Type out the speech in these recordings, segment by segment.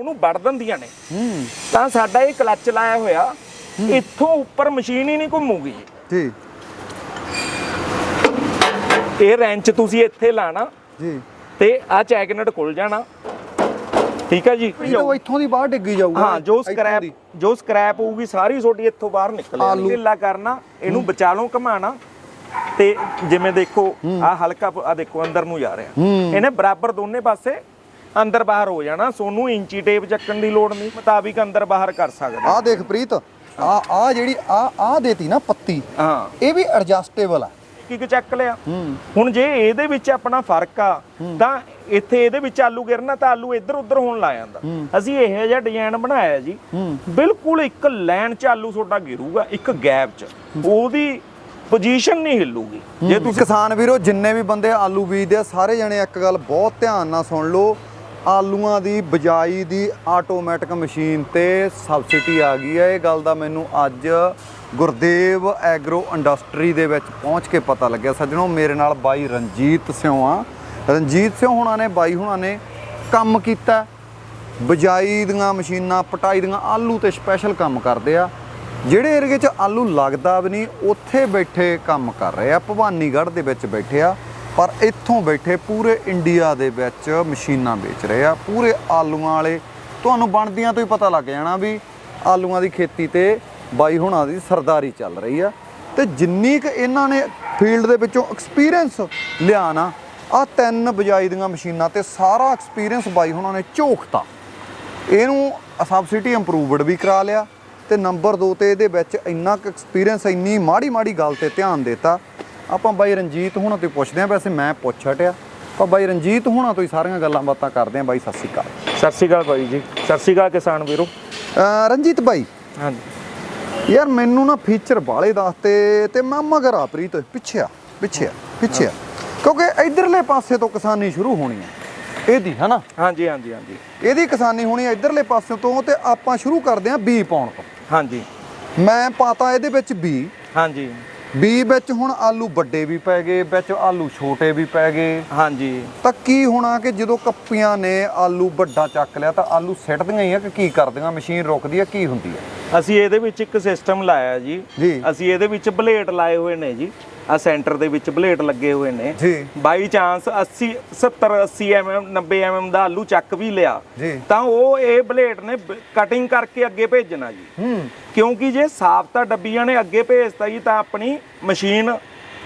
ਉਹਨੂੰ ਵੜ ਦਿੰਦੀਆਂ ਨੇ। ਹੂੰ। ਤਾਂ ਸਾਡਾ ਇਹ ਕਲੱਚ ਲਾਇਆ ਹੋਇਆ ਇੱਥੋਂ ਉੱਪਰ ਮਸ਼ੀਨ ਹੀ ਨਹੀਂ ਘੁੰਮੂਗੀ। ਜੀ। ਜੀ ਇਹ ਰੈਂਚ ਤੁਸੀਂ ਇੱਥੇ ਲਾਣਾ ਜੀ। ਤੇ ਆ ਚੈਕਨਟ ਖੁੱਲ ਜਾਣਾ। ਠੀਕ ਹੈ ਜੀ? ਇਹ ਤਾਂ ਇੱਥੋਂ ਦੀ ਬਾਹਰ ਡਿੱਗੀ ਜਾਊਗਾ। ਹਾਂ ਜੋ ਸਕ੍ਰੈਪ। ਜੋ ਸਕ੍ਰੈਪ ਹੋਊਗੀ ਸਾਰੀ ਤੁਹਾਡੀ ਇੱਥੋਂ ਬਾਹਰ ਨਿਕਲ ਆਲੂ। ਜਾਣੀ ਢਿੱਲਾ ਕਰਨਾ ਇਹਨੂੰ ਵਿਚਾਲੋਂ ਘਮਾਣਾ। ਤੇ ਜਿਵੇਂ ਦੇਖੋ ਆ ਹਲਕਾ ਆ ਦੇਖੋ ਅੰਦਰ ਨੂੰ ਜਾ ਰਿਹਾ। ਇਹਨੇ ਬਰਾਬਰ ਦੋਨੇ ਪਾਸੇ ਅੰਦਰ ਬਾਹਰ ਹੋ ਜਾਣਾ ਸੋਨੂੰ ਇੰਚੀ ਟੇਪ ਚੱਕਣ ਦੀ ਲੋੜ ਨਹੀਂ ਮੁਤਾਬਿਕ ਅੰਦਰ ਬਾਹਰ ਕਰ ਸਕਦੇ ਆਹ ਦੇਖ ਪ੍ਰੀਤ ਆ ਆ ਜਿਹੜੀ ਆ ਆ ਦੇਤੀ ਨਾ ਪੱਤੀ ਹਾਂ। ਇਹ ਵੀ ਐਡਜਸਟੇਬਲ ਆ। ਇੱਕ ਚੱਕ ਲਿਆ। ਹੁਣ ਜੇ ਇਹਦੇ ਵਿੱਚ ਆਪਣਾ ਫ਼ਰਕ ਆ ਤਾਂ ਇੱਥੇ ਇਹਦੇ ਵਿੱਚ ਆਲੂ ਗਿਰਨਾ ਤਾਂ ਆਲੂ ਇੱਧਰ ਉੱਧਰ ਹੋਣ ਲੱਗ ਜਾਂਦਾ। ਅਸੀਂ ਇਹੋ ਜਿਹਾ ਡਿਜ਼ਾਈਨ ਬਣਾਇਆ ਜੀ। ਬਿਲਕੁਲ ਇੱਕ ਲਾਈਨ 'ਚ ਆਲੂ ਤੁਹਾਡਾ ਗਿਰੂਗਾ ਇੱਕ ਗੈਪ 'ਚ। ਉਹਦੀ ਪੋਜੀਸ਼ਨ ਨਹੀਂ ਹਿੱਲੂਗੀ। ਜੇ ਤੁਸੀਂ ਕਿਸਾਨ ਵੀਰੋ ਜਿੰਨੇ ਵੀ ਬੰਦੇ ਆਲੂ ਬੀਜਦੇ ਆ ਸਾਰੇ ਜਣੇ ਇੱਕ ਗੱਲ ਬਹੁਤ ਧਿਆਨ ਨਾਲ ਸੁਣ ਲਓ। ਆਲੂਆਂ ਦੀ ਬਜਾਈ ਦੀ ਆਟੋਮੈਟਿਕ ਮਸ਼ੀਨ ਤੇ ਸਬਸਿਡੀ ਆ ਗਈ ਹੈ। ਇਹ ਗੱਲ ਦਾ ਮੈਨੂੰ ਅੱਜ ਗੁਰਦੇਵ ਐਗਰੋ ਇੰਡਸਟਰੀ ਦੇ ਵਿੱਚ ਪਹੁੰਚ ਕੇ ਪਤਾ ਲੱਗਿਆ। ਸੱਜਣੋ, ਮੇਰੇ ਨਾਲ ਬਾਈ ਰਣਜੀਤ ਸਿਉ ਆ। ਰਣਜੀਤ ਸਿਉ ਹੁਣਾਂ ਨੇ, ਬਾਈ ਹੁਣਾਂ ਨੇ ਕੰਮ ਕੀਤਾ। ਬਜਾਈ ਦੀਆਂ ਮਸ਼ੀਨਾਂ, ਪਟਾਈ ਦੀਆਂ ਆਲੂ ਤੇ ਸਪੈਸ਼ਲ ਕੰਮ ਕਰਦੇ ਆ। ਜਿਹੜੇ ਏਰੀਏ 'ਚ ਆਲੂ ਲੱਗਦਾ ਵੀ ਨਹੀਂ, ਉੱਥੇ ਬੈਠੇ ਕੰਮ ਕਰ ਰਹੇ ਆ। ਭਵਾਨੀਗੜ੍ਹ ਦੇ ਵਿੱਚ ਬੈਠੇ ਆ। ਪਰ ਇੱਥੋਂ ਬੈਠੇ ਪੂਰੇ ਇੰਡੀਆ ਦੇ ਵਿੱਚ ਮਸ਼ੀਨਾਂ ਵੇਚ ਰਹੇ ਆ। ਪੂਰੇ ਆਲੂਆਂ ਵਾਲੇ, ਤੁਹਾਨੂੰ ਬਣਦੀਆਂ ਤੋਂ ਹੀ ਪਤਾ ਲੱਗ ਜਾਣਾ ਵੀ ਆਲੂਆਂ ਦੀ ਖੇਤੀ ਤੇ ਬਾਈ ਹੁਣਾਂ ਦੀ ਸਰਦਾਰੀ ਚੱਲ ਰਹੀ ਆ। ਤੇ ਜਿੰਨੀ ਕੁ ਇਹਨਾਂ ਨੇ ਫੀਲਡ ਦੇ ਵਿੱਚੋਂ ਐਕਸਪੀਰੀਅੰਸ ਲਿਆ ਨਾ ਆ ਤਿੰਨ ਬਜਾਈ ਦੀਆਂ ਮਸ਼ੀਨਾਂ ਤੇ ਸਾਰਾ ਐਕਸਪੀਰੀਅੰਸ ਬਾਈ ਹੁਣਾਂ ਨੇ ਝੋਕਤਾ ਇਹਨੂੰ ਸਬਸਿਡੀ ਇੰਪਰੂਵਡ ਵੀ ਕਰਾ ਲਿਆ ਤੇ ਨੰਬਰ 2 ਤੇ ਇਹਦੇ ਵਿੱਚ ਇੰਨਾ ਕੁ ਐਕਸਪੀਰੀਅੰਸ ਇੰਨੀ ਮਾੜੀ ਮਾੜੀ ਗੱਲ ਤੇ ਧਿਆਨ ਦਿੱਤਾ ਆਪਾਂ ਬਾਈ ਰਣਜੀਤ ਹੁਣਾਂ ਤੋਂ ਪੁੱਛਦੇ ਆਂ ਵੈਸੇ ਮੈਂ ਪੁੱਛ ਹਟਿਆ। ਪਰ ਬਾਈ ਰਣਜੀਤ ਹੁਣਾਂ ਤੋਂ ਹੀ ਸਾਰੀਆਂ ਗੱਲਾਂ ਬਾਤਾਂ ਕਰਦੇ ਆਂ ਬਾਈ ਸਤਿ ਸ਼੍ਰੀ ਅਕਾਲ। ਸਤਿ ਸ਼੍ਰੀ ਅਕਾਲ ਭਾਈ ਜੀ। ਸਤਿ ਸ਼੍ਰੀ ਅਕਾਲ ਕਿਸਾਨ ਵੀਰੋ। ਰਣਜੀਤ ਬਾਈ ਹਾਂਜੀ। ਯਾਰ ਮੈਨੂੰ ਨਾ ਫੀਚਰ ਬਾਲੇ ਦੱਸਤੇ ਤੇ ਮੈਂ ਮਗਰ ਆ ਪ੍ਰੀਤ ਪਿੱਛੇ ਆ ਪਿੱਛੇ ਆ ਪਿੱਛੇ ਆ ਕਿਉਂਕਿ ਇਧਰਲੇ ਪਾਸੇ ਤੋਂ ਕਿਸਾਨੀ ਸ਼ੁਰੂ ਹੋਣੀ ਹੈ। ਇਹਦੀ ਹਨਾ? ਹਾਂਜੀ ਹਾਂਜੀ ਹਾਂਜੀ। ਇਹਦੀ ਕਿਸਾਨੀ ਹੋਣੀ ਹੈ ਇਧਰਲੇ ਪਾਸੇ ਤੋਂ ਤੇ ਆਪਾਂ ਸ਼ੁਰੂ ਕਰਦੇ ਆਂ ਬੀ ਪਾਉਣ ਤੋਂ। ਹਾਂਜੀ। ਮੈਂ ਪਾਤਾ ਇਹਦੇ ਵਿੱਚ ਬੀ। ਹਾਂਜੀ। ਬੀ ਵਿੱਚ ਹੁਣ ਆਲੂ ਵੱਡੇ ਵੀ ਪੈ ਗਏ ਵਿੱਚ ਆਲੂ ਛੋਟੇ ਵੀ ਪੈ ਗਏ। ਹਾਂਜੀ। ਤਾਂ ਕੀ ਹੋਣਾ ਕਿ ਜਦੋਂ ਕੱਪੀਆਂ ਨੇ ਆਲੂ ਵੱਡਾ ਚੱਕ ਲਿਆ ਤਾਂ ਆਲੂ ਸਿੱਟਦੀਆਂ ਹੀ ਆ ਕਿ ਕੀ ਕਰਦੀਆਂ? ਮਸ਼ੀਨ ਰੁਕਦੀ ਆ ਕੀ ਹੁੰਦੀ ਆ? ਅਸੀਂ ਇਹਦੇ ਵਿੱਚ ਇੱਕ ਸਿਸਟਮ ਲਾਇਆ ਜੀ। ਅਸੀਂ ਇਹਦੇ ਵਿੱਚ ਬਲੇਡ ਲਾਏ ਹੋਏ ਨੇ ਜੀ। ਆ ਸੈਂਟਰ ਦੇ ਵਿੱਚ ਬਲੇਡ ਲੱਗੇ ਹੋਏ ਨੇ। ਜੀ। ਬਾਈ ਚਾਂਸ 80 70 80 ਐਮਐਮ 90 ਐਮਐਮ ਦਾ ਆਲੂ ਚੱਕ ਵੀ ਲਿਆ। ਤਾਂ ਉਹ ਇਹ ਬਲੇਡ ਨੇ ਕਟਿੰਗ ਕਰਕੇ ਅੱਗੇ ਭੇਜਣਾ ਜੀ। ਹੂੰ। ਕਿਉਂਕਿ ਜੇ ਸਾਫ਼ ਤਾਂ ਡੱਬੀਆਂ ਨੇ ਅੱਗੇ ਭੇਜਤਾ ਜੀ ਤਾਂ ਆਪਣੀ ਮਸ਼ੀਨ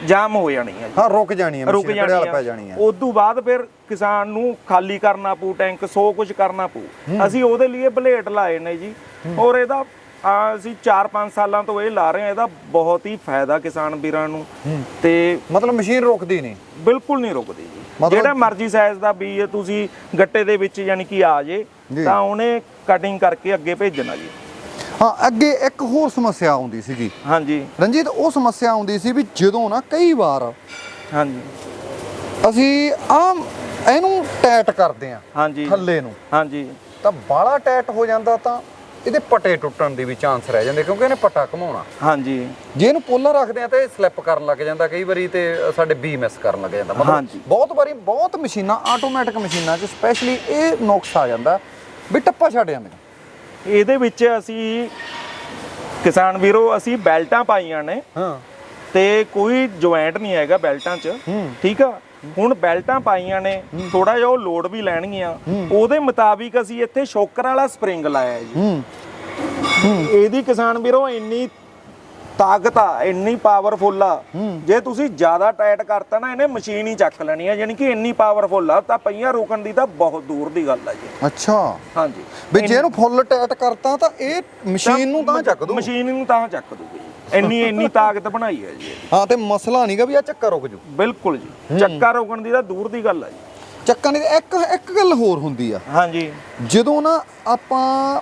ਜਾਮ ਹੋ ਜਾਣੀ ਹੈ ਹਾਂ ਰੁਕ ਜਾਣੀ ਆ ਰੁਕ ਮਸ਼ੀਨ ਕੜਿਆਲ ਪੈ ਜਾਣੀ ਆ ਉਸ ਤੋਂ ਬਾਅਦ ਫਿਰ ਕਿਸਾਨ ਨੂੰ ਖਾਲੀ ਕਰਨਾ ਪਊ ਟੈਂਕ ਸੋ ਕੁਝ ਕਰਨਾ ਪਊ। ਅਸੀਂ ਉਹਦੇ ਲਈ ਬਲੇਡ ਲਾਏ ਨੇ ਜੀ। ਔਰ ਇਹਦਾ ਅਸੀਂ 4-5 ਸਾਲਾਂ ਤੋਂ ਇਹ ਲਾ ਰਹੇ ਹਾਂ ਇਹਦਾ ਬਹੁਤ ਹੀ ਫਾਇਦਾ ਕਿਸਾਨ ਵੀਰਾਂ ਨੂੰ। ਤੇ ਮਤਲਬ ਮਸ਼ੀਨ ਰੁਕਦੀ ਨਹੀਂ। ਬਿਲਕੁਲ ਨਹੀਂ ਰੁਕਦੀ ਜੀ। ਜਿਹੜਾ ਮਰਜ਼ੀ ਸਾਈਜ਼ ਦਾ ਬੀਜ ਹੈ ਤੁਸੀਂ ਗੱਟੇ ਦੇ ਵਿੱਚ ਯਾਨੀ ਕਿ ਆ ਜੇ ਜੀ। ਤਾਂ ਉਹਨੇ ਕਟਿੰਗ ਕਰਕੇ ਅੱਗੇ ਭੇਜਣਾ ਜੀ। ਹਾਂ ਅੱਗੇ ਇੱਕ ਹੋਰ ਸਮੱਸਿਆ ਆਉਂਦੀ ਸੀਗੀ। ਹਾਂਜੀ। ਰਣਜੀਤ ਉਹ ਸਮੱਸਿਆ ਆਉਂਦੀ ਸੀ ਵੀ ਜਦੋਂ ਨਾ ਕਈ ਵਾਰ ਹਾਂਜੀ। ਅਸੀਂ ਆਮ ਇਹਨੂੰ ਟੈਟ ਕਰਦੇ ਆ ਹਾਂਜੀ। ਥੱਲੇ ਨੂੰ। ਹਾਂਜੀ। ਤਾਂ ਬਾਲਾ ਟੈਟ ਹੋ ਜਾਂਦਾ ਤਾਂ ਇਹਦੇ ਪਟੇ ਟੁੱਟਣ ਦੀ ਵੀ ਚਾਂਸ ਰਹਿ ਜਾਂਦੇ ਕਿਉਂਕਿ ਇਹਨੇ ਪਟਾ ਘਮਾਉਣਾ। ਹਾਂਜੀ। ਜੇ ਇਹਨੂੰ ਪੋਲਾ ਰੱਖਦੇ ਆ ਤਾਂ ਇਹ ਸਲਿੱਪ ਕਰਨ ਲੱਗ ਜਾਂਦਾ ਕਈ ਵਾਰੀ ਤੇ ਸਾਡੇ ਬੀ ਮਿਸ ਕਰਨ ਲੱਗ ਜਾਂਦਾ। ਮਤਲਬ। ਬਹੁਤ ਵਾਰੀ ਬਹੁਤ ਮਸ਼ੀਨਾਂ ਆਟੋਮੈਟਿਕ ਮਸ਼ੀਨਾਂ 'ਚ ਸਪੈਸ਼ਲੀ ਇਹ ਨੁਕਸ ਆ ਜਾਂਦਾ ਵੀ ਟੱਪਾ ਛੱਡ ਜਾਂਦੀਆਂ ਇਹਦੇ ਵਿੱਚ ਅਸੀਂ ਕਿਸਾਨ ਵੀਰੋ ਅਸੀਂ ਬੈਲਟਾਂ ਪਾਈਆਂ ਨੇ ਹਾਂ। ਤੇ ਕੋਈ ਜੁਆਇੰਟ ਨਹੀਂ ਹੈਗਾ ਬੈਲਟਾਂ 'ਚ। ਠੀਕ ਆ? ਹੁਣ ਬੈਲਟਾਂ ਪਾਈਆਂ ਨੇ ਥੋੜਾ ਜਿਹਾ ਉਹ ਲੋਡ ਵੀ ਲੈਣਗੀਆਂ। ਉਹਦੇ ਮੁਤਾਬਿਕ ਅਸੀਂ ਇੱਥੇ ਸ਼ੋਕਰ ਵਾਲਾ ਸਪਰਿੰਗ ਲਾਇਆ ਜੀ। ਇਹਦੀ ਕਿਸਾਨ ਵੀਰੋ ਇੰਨੀ ਤਾਕਤ ਆ ਇੰਨੀ ਪਾਵਰਫੁਲ ਆ। ਜੇ ਤੁਸੀਂ ਜ਼ਿਆਦਾ ਟਾਈਟ ਕਰਤਾ ਨਾ ਇਹਨੇ ਮਸ਼ੀਨ ਹੀ ਚੱਕ ਲੈਣੀ ਆ ਯਾਨੀ ਕਿ ਇੰਨੀ ਪਾਵਰਫੁਲ ਆ ਤਾਂ ਪਈਆਂ ਰੋਕਣ ਦੀ ਤਾਂ ਬਹੁਤ ਦੂਰ ਦੀ ਗੱਲ ਆ ਜੀ। ਅੱਛਾ। ਹਾਂਜੀ। ਵੀ ਜੇ ਇਹਨੂੰ ਫੁੱਲ ਟੈਟ ਕਰਤਾ ਤਾਂ ਇਹ ਮਸ਼ੀਨ ਨੂੰ ਤਾਂ ਚੱਕ ਦੂ ਮਸ਼ੀਨ ਨੂੰ ਤਾਂ ਚੱਕ ਦੂਗੀ। ਇੰਨੀ ਇੰਨੀ ਤਾਕਤ ਬਣਾਈ ਹੈ ਜੀ। ਹਾਂ ਤੇ ਮਸਲਾ ਨਹੀਂਗਾ ਵੀ ਆ ਚੱਕਾ ਰੁਕ ਜੂ ਬਿਲਕੁਲ ਜੀ। ਚੱਕਾ ਰੋਕਣ ਦੀ ਤਾਂ ਦੂਰ ਦੀ ਗੱਲ ਆ ਜੀ। ਚੱਕਾ ਨਹੀਂ ਇੱਕ ਇੱਕ ਗੱਲ ਹੋਰ ਹੁੰਦੀ ਆ। ਹਾਂਜੀ। ਜਦੋਂ ਨਾ ਆਪਾਂ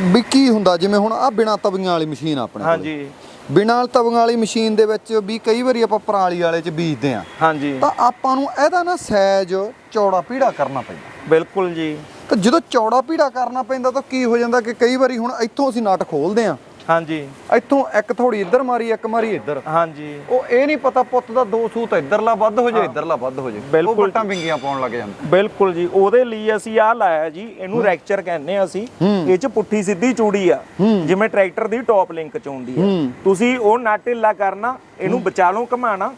ਵੀ ਕੀ ਹੁੰਦਾ ਜਿਵੇਂ ਹੁਣ ਆ ਬਿਨਾ ਤਵੀਆਂ ਵਾਲੀ ਮਸ਼ੀਨ ਆਪਣੇ। ਹਾਂਜੀ। ਬਿਨਾਂ ਤਵੀਆਂ ਵਾਲੀ ਮਸ਼ੀਨ ਦੇ ਵਿੱਚ ਵੀ ਕਈ ਵਾਰੀ ਆਪਾਂ ਪਰਾਲੀ ਵਾਲੇ 'ਚ ਬੀਜਦੇ ਆ। ਹਾਂਜੀ। ਤਾਂ ਆਪਾਂ ਨੂੰ ਇਹਦਾ ਨਾ ਸਾਈਜ਼ ਚੌੜਾ ਪੀੜਾ ਕਰਨਾ ਪੈਂਦਾ। ਬਿਲਕੁਲ ਜੀ। ਤਾਂ ਜਦੋਂ ਚੌੜਾ ਪੀੜਾ ਕਰਨਾ ਪੈਂਦਾ ਤਾਂ ਕੀ ਹੋ ਜਾਂਦਾ ਕਿ ਕਈ ਵਾਰੀ ਹੁਣ ਇੱਥੋਂ ਅਸੀਂ ਨਟ ਖੋਲਦੇ ਆ। ਹਾਂਜੀ। ਇੱਥੋਂ ਇੱਕ ਥੋੜੀ ਇੱਧਰ ਮਾਰੀ ਇੱਕ ਮਾਰੀ ਇੱਧਰ। ਹਾਂਜੀ। ਉਹ ਇਹ ਨਹੀਂ ਪਤਾ ਪੁੱਤ ਦਾ ਦੋ ਸੂਤ ਇੱਧਰਲਾ ਵੱਧ ਹੋ ਜਾਏ ਇੱਧਰਲਾ ਵੱਧ ਹੋ ਜਾਏ ਉਹ। ਬੱਟਾਂ ਵਿੰਗੀਆਂ ਪਾਉਣ ਲੱਗ ਜਾਂਦੇ। ਬਿਲਕੁਲ ਜੀ। ਉਹਦੇ ਲਈ ਅਸੀਂ ਆਹ ਲਾਇਆ ਜੀ ਇਹਨੂੰ ਰੈਕਚਰ ਕਹਿੰਦੇ ਆ ਅਸੀਂ। ਇਹ ਚ ਪੁੱਠੀ ਸਿੱਧੀ ਚੂੜੀ ਆ। ਜਿਵੇਂ ਟਰੈਕਟਰ ਦੀ ਟੌਪ ਲਿੰਕ ਚ ਹੁੰਦੀ ਆ। ਤੁਸੀਂ ਉਹ ਨਾ ਢਿੱਲਾ ਕਰਨਾ ਇਹਨੂੰ ਵਿਚਾਲੋਂ ਘਮਾਣਾ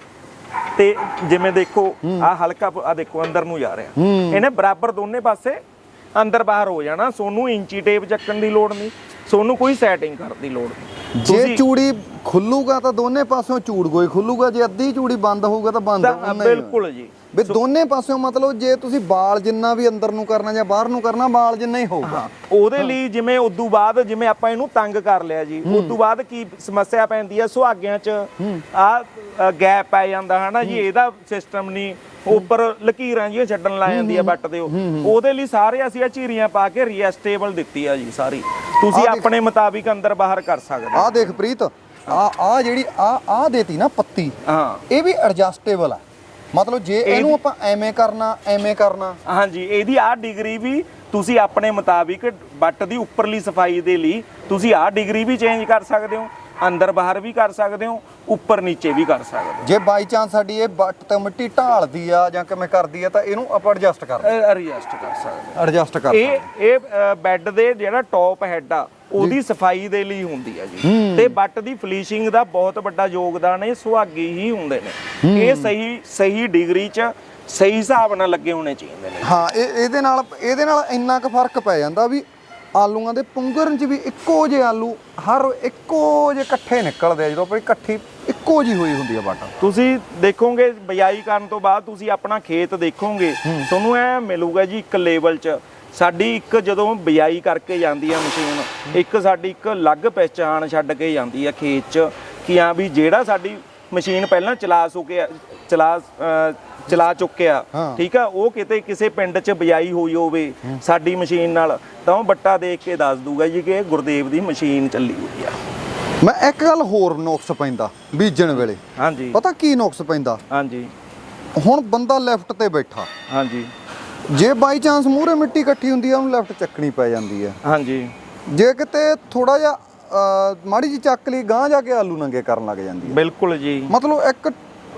ਤੇ ਜਿਵੇਂ ਦੇਖੋ ਆ ਹਲਕਾ ਆ ਦੇਖੋ ਅੰਦਰ ਨੂੰ ਜਾ ਰਿਹਾ। ਇਹਨੇ ਬਰਾਬਰ ਦੋਨੇ ਪਾਸੇ ਅੰਦਰ ਬਾਹਰ ਹੋ ਜਾਣਾ। ਸੋਨੂੰ ਇੰਚੀ ਟੇਪ ਚੱਕਣ ਦੀ ਲੋੜ ਨਹੀਂ। ਸੋਨੂੰ ਕੋਈ ਸੈਟਿੰਗ ਕਰਨ ਦੀ ਲੋੜ ਨਹੀਂ। ਜੇ ਚੂੜੀ ਖੁੱਲੂਗਾ ਤਾਂ ਦੋਨੇ ਪਾਸਿਓਂ ਚੂੜ ਗੋਈ ਖੁੱਲੂਗਾ ਜੇ ਅੱਧੀ ਚੂੜੀ ਬੰਦ ਹੋਊਗਾ ਤਾਂ ਬੰਦ ਤਾਂ ਹੋਣਾ ਹੀ ਆ। ਬਿਲਕੁਲ ਜੀ। ਵੀ ਦੋਨੇ ਪਾਸਿਓਂ ਮਤਲਬ ਜੇ ਤੁਸੀਂ ਬਾਲ ਜਿੰਨਾ ਵੀ ਅੰਦਰ ਨੂੰ ਕਰਨਾ ਜਾਂ ਬਾਹਰ ਨੂੰ ਕਰਨਾ ਬਾਲ ਜਿੰਨਾ ਹੀ ਹੋਊਗਾ। ਉਹਦੇ ਲਈ ਜਿਵੇਂ ਉਦੋਂ ਬਾਅਦ ਜਿਵੇਂ ਆਪਾਂ ਇਹਨੂੰ ਤੰਗ ਕਰ ਲਿਆ ਜੀ ਉਦੋਂ ਬਾਅਦ ਕੀ ਸਮੱਸਿਆ ਪੈਂਦੀ ਹੈ ਸੁਹਾਗਿਆਂ 'ਚ ਆ ਗੈਪ ਪੈ ਜਾਂਦਾ ਹਨਾ ਜੀ? ਇਹਦਾ ਸਿਸਟਮ ਨਹੀਂ ਉੱਪਰ ਲਕੀਰਾਂ ਜੀਆਂ ਛੱਡਣ ਲਾ ਜਾਂਦੀ ਆ ਬੱਟ ਦੇ ਉਹ। ਉਹਦੇ ਲਈ ਸਾਰੇ ਅਸੀਂ ਆ ਚੀਰੀਆਂ ਪਾ ਕੇ ਰੀਐਸਟੇਬਲ ਦਿੱਤੀ ਆ ਜੀ ਸਾਰੀ। ਤੁਸੀਂ ਆਪਣੇ ਮੁਤਾਬਿਕ ਅੰਦਰ ਬਾਹਰ ਕਰ ਸਕਦੇ ਹੋ। ਆਹ ਦੇਖ ਪ੍ਰੀਤ ਆ ਆ ਜਿਹੜੀ ਆ ਆ ਦੇਤੀ ਨਾ ਪੱਤੀ ਹਾਂ। ਇਹ ਵੀ ਐਡਜਸਟੇਬਲ ਆ। ਮਤਲਬ ਜੇ ਇਹਨੂੰ ਆਪਾਂ ਐਵੇਂ ਕਰਨਾ ਐਵੇਂ ਕਰਨਾ। ਹਾਂਜੀ ਇਹਦੀ ਆਹ ਡਿਗਰੀ ਵੀ ਤੁਸੀਂ ਆਪਣੇ ਮੁਤਾਬਿਕ ਬੱਟ ਦੀ ਉੱਪਰਲੀ ਸਫ਼ਾਈ ਦੇ ਲਈ ਤੁਸੀਂ ਆਹ ਡਿਗਰੀ ਵੀ ਚੇਂਜ ਕਰ ਸਕਦੇ ਹੋ ਅੰਦਰ ਬਾਹਰ ਵੀ ਕਰ ਸਕਦੇ ਹੋ ਉੱਪਰ ਨੀਚੇ ਵੀ ਕਰ ਸਕਦੇ ਹੋ। ਜੇ ਬਾਈ ਚਾਂਸ ਸਾਡੀ ਇਹ ਬੱਟ ਤੇ ਮਿੱਟੀ ਢਾਲਦੀ ਆ ਜਾਂ ਕਿਵੇਂ ਕਰਦੀ ਆ ਤਾਂ ਇਹਨੂੰ ਆਪਾਂ ਐਡਜਸਟ ਕਰ ਐਡਜਸਟ ਕਰ ਸਕਦੇ। ਐਡਜਸਟ ਕਰ ਇਹ ਇਹ ਬੈੱਡ ਦੇ ਜਿਹੜਾ ਟੌਪ ਹੈਡ ਆ ਉਹਦੀ ਸਫ਼ਾਈ ਦੇ ਲਈ ਹੁੰਦੀ ਆ ਜੀ। ਤੇ ਬੱਟ ਦੀ ਫਲੀਸ਼ਿੰਗ ਦਾ ਬਹੁਤ ਵੱਡਾ ਯੋਗਦਾਨ ਇਹ ਸੁਹਾਗੀ ਹੀ ਹੁੰਦੇ ਨੇ। ਇਹ ਸਹੀ ਸਹੀ ਡਿਗਰੀ 'ਚ ਸਹੀ ਹਿਸਾਬ ਨਾਲ ਲੱਗੇ ਹੋਣੇ ਚਾਹੀਦੇ ਨੇ। ਹਾਂ ਇਹ ਇਹਦੇ ਨਾਲ ਇਹਦੇ ਨਾਲ ਇੰਨਾ ਕੁ ਫ਼ਰਕ ਪੈ ਜਾਂਦਾ ਵੀ ਆਲੂਆਂ ਦੇ ਪੁੰਗਰਨ 'ਚ ਵੀ ਇੱਕੋ ਜਿਹੇ ਆਲੂ ਹਰ ਇੱਕੋ ਜਿਹੇ ਇਕੱਠੇ ਨਿਕਲਦੇ ਆ ਜਦੋਂ ਆਪਣੀ ਇਕੱਠੀ ਇੱਕੋ ਜਿਹੀ ਹੋਈ ਹੁੰਦੀ ਆ ਬੱਟ। ਤੁਸੀਂ ਦੇਖੋਗੇ ਬਿਜਾਈ ਕਰਨ ਤੋਂ ਬਾਅਦ ਤੁਸੀਂ ਆਪਣਾ ਖੇਤ ਦੇਖੋਗੇ ਤੁਹਾਨੂੰ ਐ ਮਿਲੂਗਾ ਜੀ ਇੱਕ ਲੈਵਲ 'ਚ ਸਾਡੀ ਇੱਕ ਜਦੋਂ ਬਿਜਾਈ ਕਰਕੇ ਜਾਂਦੀ ਆ ਮਸ਼ੀਨ ਇੱਕ ਸਾਡੀ ਇੱਕ ਅਲੱਗ ਪਹਿਚਾਣ ਛੱਡ ਕੇ ਜਾਂਦੀ ਆ ਖੇਤ 'ਚ ਕਿ ਹਾਂ ਵੀ ਜਿਹੜਾ ਸਾਡੀ ਮਸ਼ੀਨ ਪਹਿਲਾਂ ਚਲਾ ਸੁਕਿਆ ਚਲਾ ਚਲਾ ਚੁੱਕਿਆ। ਠੀਕ ਆ ਉਹ ਕਿਤੇ ਕਿਸੇ ਪਿੰਡ 'ਚ ਬਿਜਾਈ ਹੋਈ ਹੋਵੇ ਸਾਡੀ ਮਸ਼ੀਨ ਨਾਲ ਤਾਂ ਉਹ ਬੱਟਾ ਦੇਖ ਕੇ ਦੱਸ ਦੂਗਾ ਜੀ ਕਿ ਇਹ ਗੁਰਦੇਵ ਦੀ ਮਸ਼ੀਨ ਚੱਲੀ ਹੋਈ ਆ। ਮੈਂ ਇੱਕ ਗੱਲ ਹੋਰ ਨੁਕਸ ਪੈਂਦਾ ਬੀਜਣ ਵੇਲੇ। ਹਾਂਜੀ। ਪਤਾ ਕੀ ਨੁਕਸ ਪੈਂਦਾ? ਹਾਂਜੀ। ਹੁਣ ਬੰਦਾ ਲੈਫਟ ਤੇ ਬੈਠਾ। ਹਾਂਜੀ। ਜੇ ਬਾਈ ਚਾਂਸ ਮੂਹਰੇ ਮਿੱਟੀ ਇਕੱਠੀ ਹੁੰਦੀ ਆ ਉਹਨੂੰ ਲੈਫਟ ਚੱਕਣੀ ਪੈ ਜਾਂਦੀ ਆ। ਹਾਂਜੀ। ਜੇ ਕਿਤੇ ਥੋੜਾ ਜਿਹਾ ਅਹ, ਮਾੜੀ ਜੀ ਚੱਕ ਲਈ ਗਾਂ ਜਾ ਕੇ ਆਲੂ ਨੰਗੇ ਕਰਨ ਲੱਗ ਜਾਂਦੀ ਆ। ਬਿਲਕੁਲ ਜੀ। ਮਤਲਬ ਇੱਕ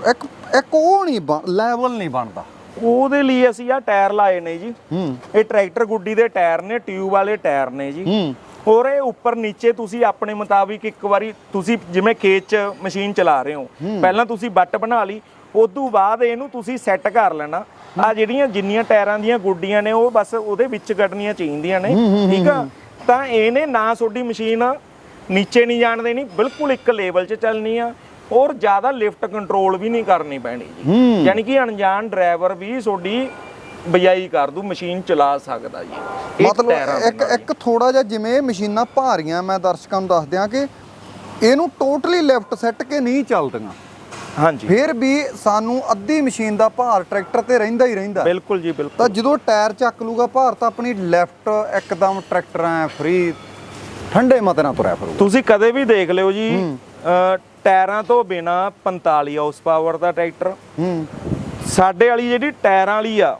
ਇੱਕ ਇੱਕ ਉਹ ਨਹੀਂ ਲੈਵਲ ਨਹੀਂ ਬਣਦਾ। ਉਹਦੇ ਲਈ ਅਸੀਂ ਆ ਟਾਇਰ ਲਾਏ ਨੇ ਜੀ। ਹੂੰ। ਇਹ ਟਰੈਕਟਰ ਗੁੱਡੀ ਦੇ ਟਾਇਰ ਨੇ ਟਿਊਬ ਵਾਲੇ ਟਾਇਰ ਨੇ ਜੀ। ਹੂੰ। ਹੋਰ ਇਹ ਉੱਪਰ ਨੀਚੇ ਤੁਸੀਂ ਆਪਣੇ ਮੁਤਾਬਿਕ ਇੱਕ ਵਾਰੀ ਤੁਸੀਂ ਜਿਵੇਂ ਖੇਤ 'ਚ ਮਸ਼ੀਨ ਚਲਾ ਰਹੇ ਹੋ। ਪਹਿਲਾਂ ਤੁਸੀਂ ਬੱਟ ਬਣਾ ਲਈ ਉਦੋਂ ਬਾਅਦ ਇਹਨੂੰ ਤੁਸੀਂ ਸੈੱਟ ਕਰ ਲੈਣਾ। ਆ ਜਿਹੜੀਆਂ ਜਿੰਨੀਆਂ ਟਾਇਰਾਂ ਦੀਆਂ ਗੁੱਡੀਆਂ ਨੇ ਉਹ ਬਸ ਉਹਦੇ ਵਿੱਚ ਕੱਢਣੀਆਂ ਚਾਹੀਦੀਆਂ ਨੇ। ਠੀਕ ਆ? ਤਾਂ ਇਹਨੇ ਨਾ ਤੁਹਾਡੀ ਮਸ਼ੀਨ ਨੀਚੇ ਨਹੀਂ ਜਾਣ ਦੇਣੀ ਬਿਲਕੁਲ ਇੱਕ ਲੈਵਲ 'ਚ ਚੱਲਣੀ ਆ। ਔਰ ਜ਼ਿਆਦਾ ਲਿਫਟ ਕੰਟਰੋਲ ਵੀ ਨਹੀਂ ਕਰਨੀ ਪੈਣੀ ਜੀ। ਯਾਨੀ ਕਿ ਅਣਜਾਣ ਡਰਾਈਵਰ ਵੀ ਤੁਹਾਡੀ ਬਜਾਈ ਕਰ ਦੂ ਮਸ਼ੀਨ ਚਲਾ ਸਕਦਾ ਜੀ। ਮਤਲਬ ਇੱਕ। ਇੱਕ ਥੋੜਾ ਜਿਹਾ ਜਿਵੇਂ ਮਸ਼ੀਨਾਂ ਭਾਰੀਆਂ ਮੈਂ ਦਰਸ਼ਕਾਂ ਨੂੰ ਦੱਸ ਦਿਆਂ ਕਿ ਇਹਨੂੰ ਟੋਟਲੀ ਲੈਫਟ ਸੈੱਟ ਕੇ ਨਹੀਂ ਚੱਲਦੀਆਂ। ਹਾਂਜੀ। ਫਿਰ ਵੀ ਸਾਨੂੰ ਅੱਧੀ ਮਸ਼ੀਨ ਦਾ ਭਾਰ ਟਰੈਕਟਰ ਤੇ ਰਹਿੰਦਾ ਹੀ ਰਹਿੰਦਾ। ਬਿਲਕੁਲ ਜੀ ਬਿਲਕੁਲ। ਤਾਂ ਜਦੋਂ ਟਾਇਰ ਚੱਕ ਲੂਗਾ ਭਾਰ ਤਾਂ ਆਪਣੀ ਲੈਫਟ ਇੱਕਦਮ ਟਰੈਕਟਰ ਫ੍ਰੀ ਠੰਡੇ ਮਤੇ ਨਾਲ ਤੁਰਿਆ ਫਿਰੂਗਾ। ਤੁਸੀਂ ਕਦੇ ਵੀ ਦੇਖ ਲਿਓ ਜੀ ਟਾਇਰਾਂ ਤੋਂ ਬਿਨਾ 45 ਹਾਊਸ ਪਾਵਰ ਦਾ ਟਰੈਕਟਰ। ਹੂੰ। ਸਾਡੇ ਵਾਲੀ ਜਿਹੜੀ ਟਾਇਰਾਂ ਵਾਲੀ ਆ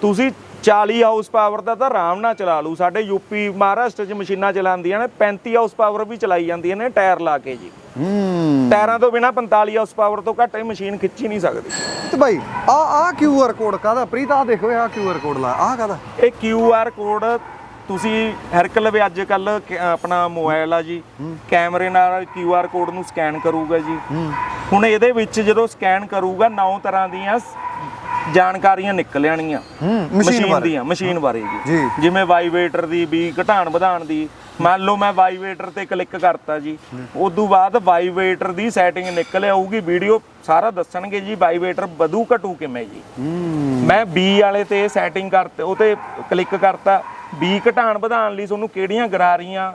ਤੁਸੀਂ 40 ਹਾਊਸ ਪਾਵਰ ਦਾ ਤਾਂ ਆਰਾਮ ਨਾਲ ਚਲਾ ਲੂ ਸਾਡੇ ਯੂਪੀ ਮਹਾਰਾਸ਼ਟਰ 'ਚ ਮਸ਼ੀਨਾਂ ਚਲਾਉਂਦੀਆਂ ਨੇ 35 ਹਾਊਸ ਪਾਵਰ ਵੀ ਚਲਾਈ ਜਾਂਦੀਆਂ ਨੇ ਟਾਇਰ ਲਾ ਕੇ ਜੀ। ਹੂੰ। ਟਾਇਰਾਂ ਤੋਂ ਬਿਨਾ 45 ਹਾਊਸ ਪਾਵਰ ਤੋਂ ਘੱਟ ਇਹ ਮਸ਼ੀਨ ਖਿੱਚੀ ਨਹੀਂ ਸਕਦੀ। ਤੇ ਭਾਈ ਆ ਆ ਕਿਊ ਆਰ ਕੋਡ ਕਾਦਾ ਪ੍ਰੀਤ ਆ ਦੇਖੋ ਆ ਕਿਊ ਆਰ ਕੋਡ ਲਾ ਆ ਕਾਦਾ ਇਹ ਕਿਊ ਆਰ ਕੋਡ ਤੁਸੀਂ ਹਰਕਲ ਵੀ ਅੱਜ ਕੱਲ ਆਪਣਾ ਮੋਬਾਈਲ ਆ ਜੀ। ਕੈਮਰੇ ਨਾਲ ਕਿਊ ਆਰ ਕੋਡ ਨੂੰ ਸਕੈਨ ਕਰੂਗਾ ਜੀ। ਹੁਣ ਇਹਦੇ ਵਿੱਚ ਜਦੋਂ ਸਕੈਨ ਕਰੂਗਾ ਨੌ ਤਰ੍ਹਾਂ ਦੀਆਂ ਜਾਣਕਾਰੀਆਂ ਨਿਕਲ ਆਣਗੀਆਂ ਮਸ਼ੀਨ ਦੀਆਂ ਮਸ਼ੀਨ ਬਾਰੇ ਜੀ। ਜਿਵੇਂ ਵਾਈਵੇਟਰ ਦੀ ਵੀ ਘਟਾਣ ਵਧਾਣ ਦੀ। ਮੰਨ ਲਓ ਮੈਂ ਵਾਈਵੇਟਰ ਤੇ ਕਲਿੱਕ ਕਰਤਾ ਜੀ। ਉਦੋਂ ਬਾਅਦ ਵਾਈਵੇਟਰ ਦੀ ਸੈਟਿੰਗ ਨਿਕਲ ਆਊਗੀ ਵੀਡੀਓ ਸਾਰਾ ਦੱਸਣਗੇ ਜੀ ਵਾਈਵੇਟਰ ਵਧੂ ਘਟੂ ਕਿਵੇਂ ਜੀ। ਮੈਂ ਬੀ ਵਾਲੇ ਤੇ ਸੈਟਿੰਗ ਕਰਤੇ ਉਹ ਤੇ ਕਲਿੱਕ ਕਰਤਾ। ਬੀ ਘਟਾਣ ਵਧਾਣ ਲਈ ਤੁਹਾਨੂੰ ਕਿਹੜੀਆਂ ਗਰਾਰੀਆਂ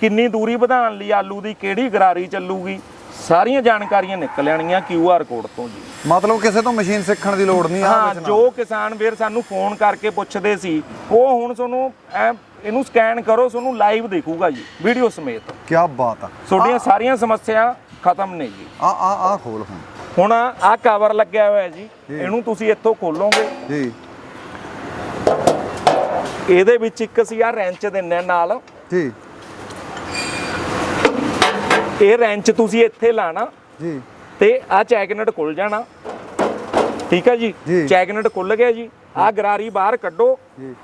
ਕਿੰਨੀ ਦੂਰੀ ਵਧਾਣ ਲਈ ਆਲੂ ਦੀ ਕਿਹੜੀ ਗਰਾਰੀ ਚੱਲੂਗੀ। ਸਾਰੀਆਂ ਜਾਣਕਾਰੀਆਂ ਨਿਕਲ ਆਣਗੀਆਂ ਕਿਊ ਆਰ ਕੋਡ ਤੋਂ ਜੀ। ਮਤਲਬ ਕਿਸੇ ਤੋਂ ਮਸ਼ੀਨ ਸਿੱਖਣ ਦੀ ਲੋੜ ਨਹੀਂ ਆ ਹਾਂ ਜੋ ਕਿਸਾਨ ਵੀਰ ਸਾਨੂੰ ਫੋਨ ਕਰਕੇ ਪੁੱਛਦੇ ਸੀ ਉਹ ਹੁਣ ਤੁਹਾਨੂੰ ਐ ਇਹਨੂੰ ਸਕੈਨ ਕਰੋ ਤੁਹਾਨੂੰ ਲਾਈਵ ਦੇਖੂਗਾ ਜੀ ਵੀਡੀਓ ਸਮੇਤ। ਕੀ ਬਾਤ ਆ। ਤੁਹਾਡੀਆਂ ਸਾਰੀਆਂ ਸਮੱਸਿਆ ਖਤਮ ਨੇ ਜੀ। ਆ ਆ ਆ ਖੋਲ ਹੁਣ। ਹੁਣ ਆਹ ਕਵਰ ਲੱਗਿਆ ਹੋਇਆ ਜੀ ਇਹਨੂੰ ਤੁਸੀਂ ਇੱਥੋਂ ਖੋਲੋਗੇ। ਜੀ। ਇਹਦੇ ਵਿੱਚ ਇੱਕ ਅਸੀਂ ਆ ਰੈਂਚ ਦਿੰਨੇ ਆ ਨਾਲ। ਜੀ। ਇਹ ਰੈਂਚ ਤੁਸੀਂ ਇੱਥੇ ਲਾਣਾ ਜੀ। ਤੇ ਆ ਚੈਕਨਟ ਖੁੱਲ ਜਾਣਾ। ਠੀਕ ਹੈ ਜੀ। ਚੈਕਨਟ ਖੁੱਲ ਗਿਆ ਜੀ। ਆ ਗਰਾਰੀ ਬਾਹਰ ਕੱਢੋ। ਜੀ।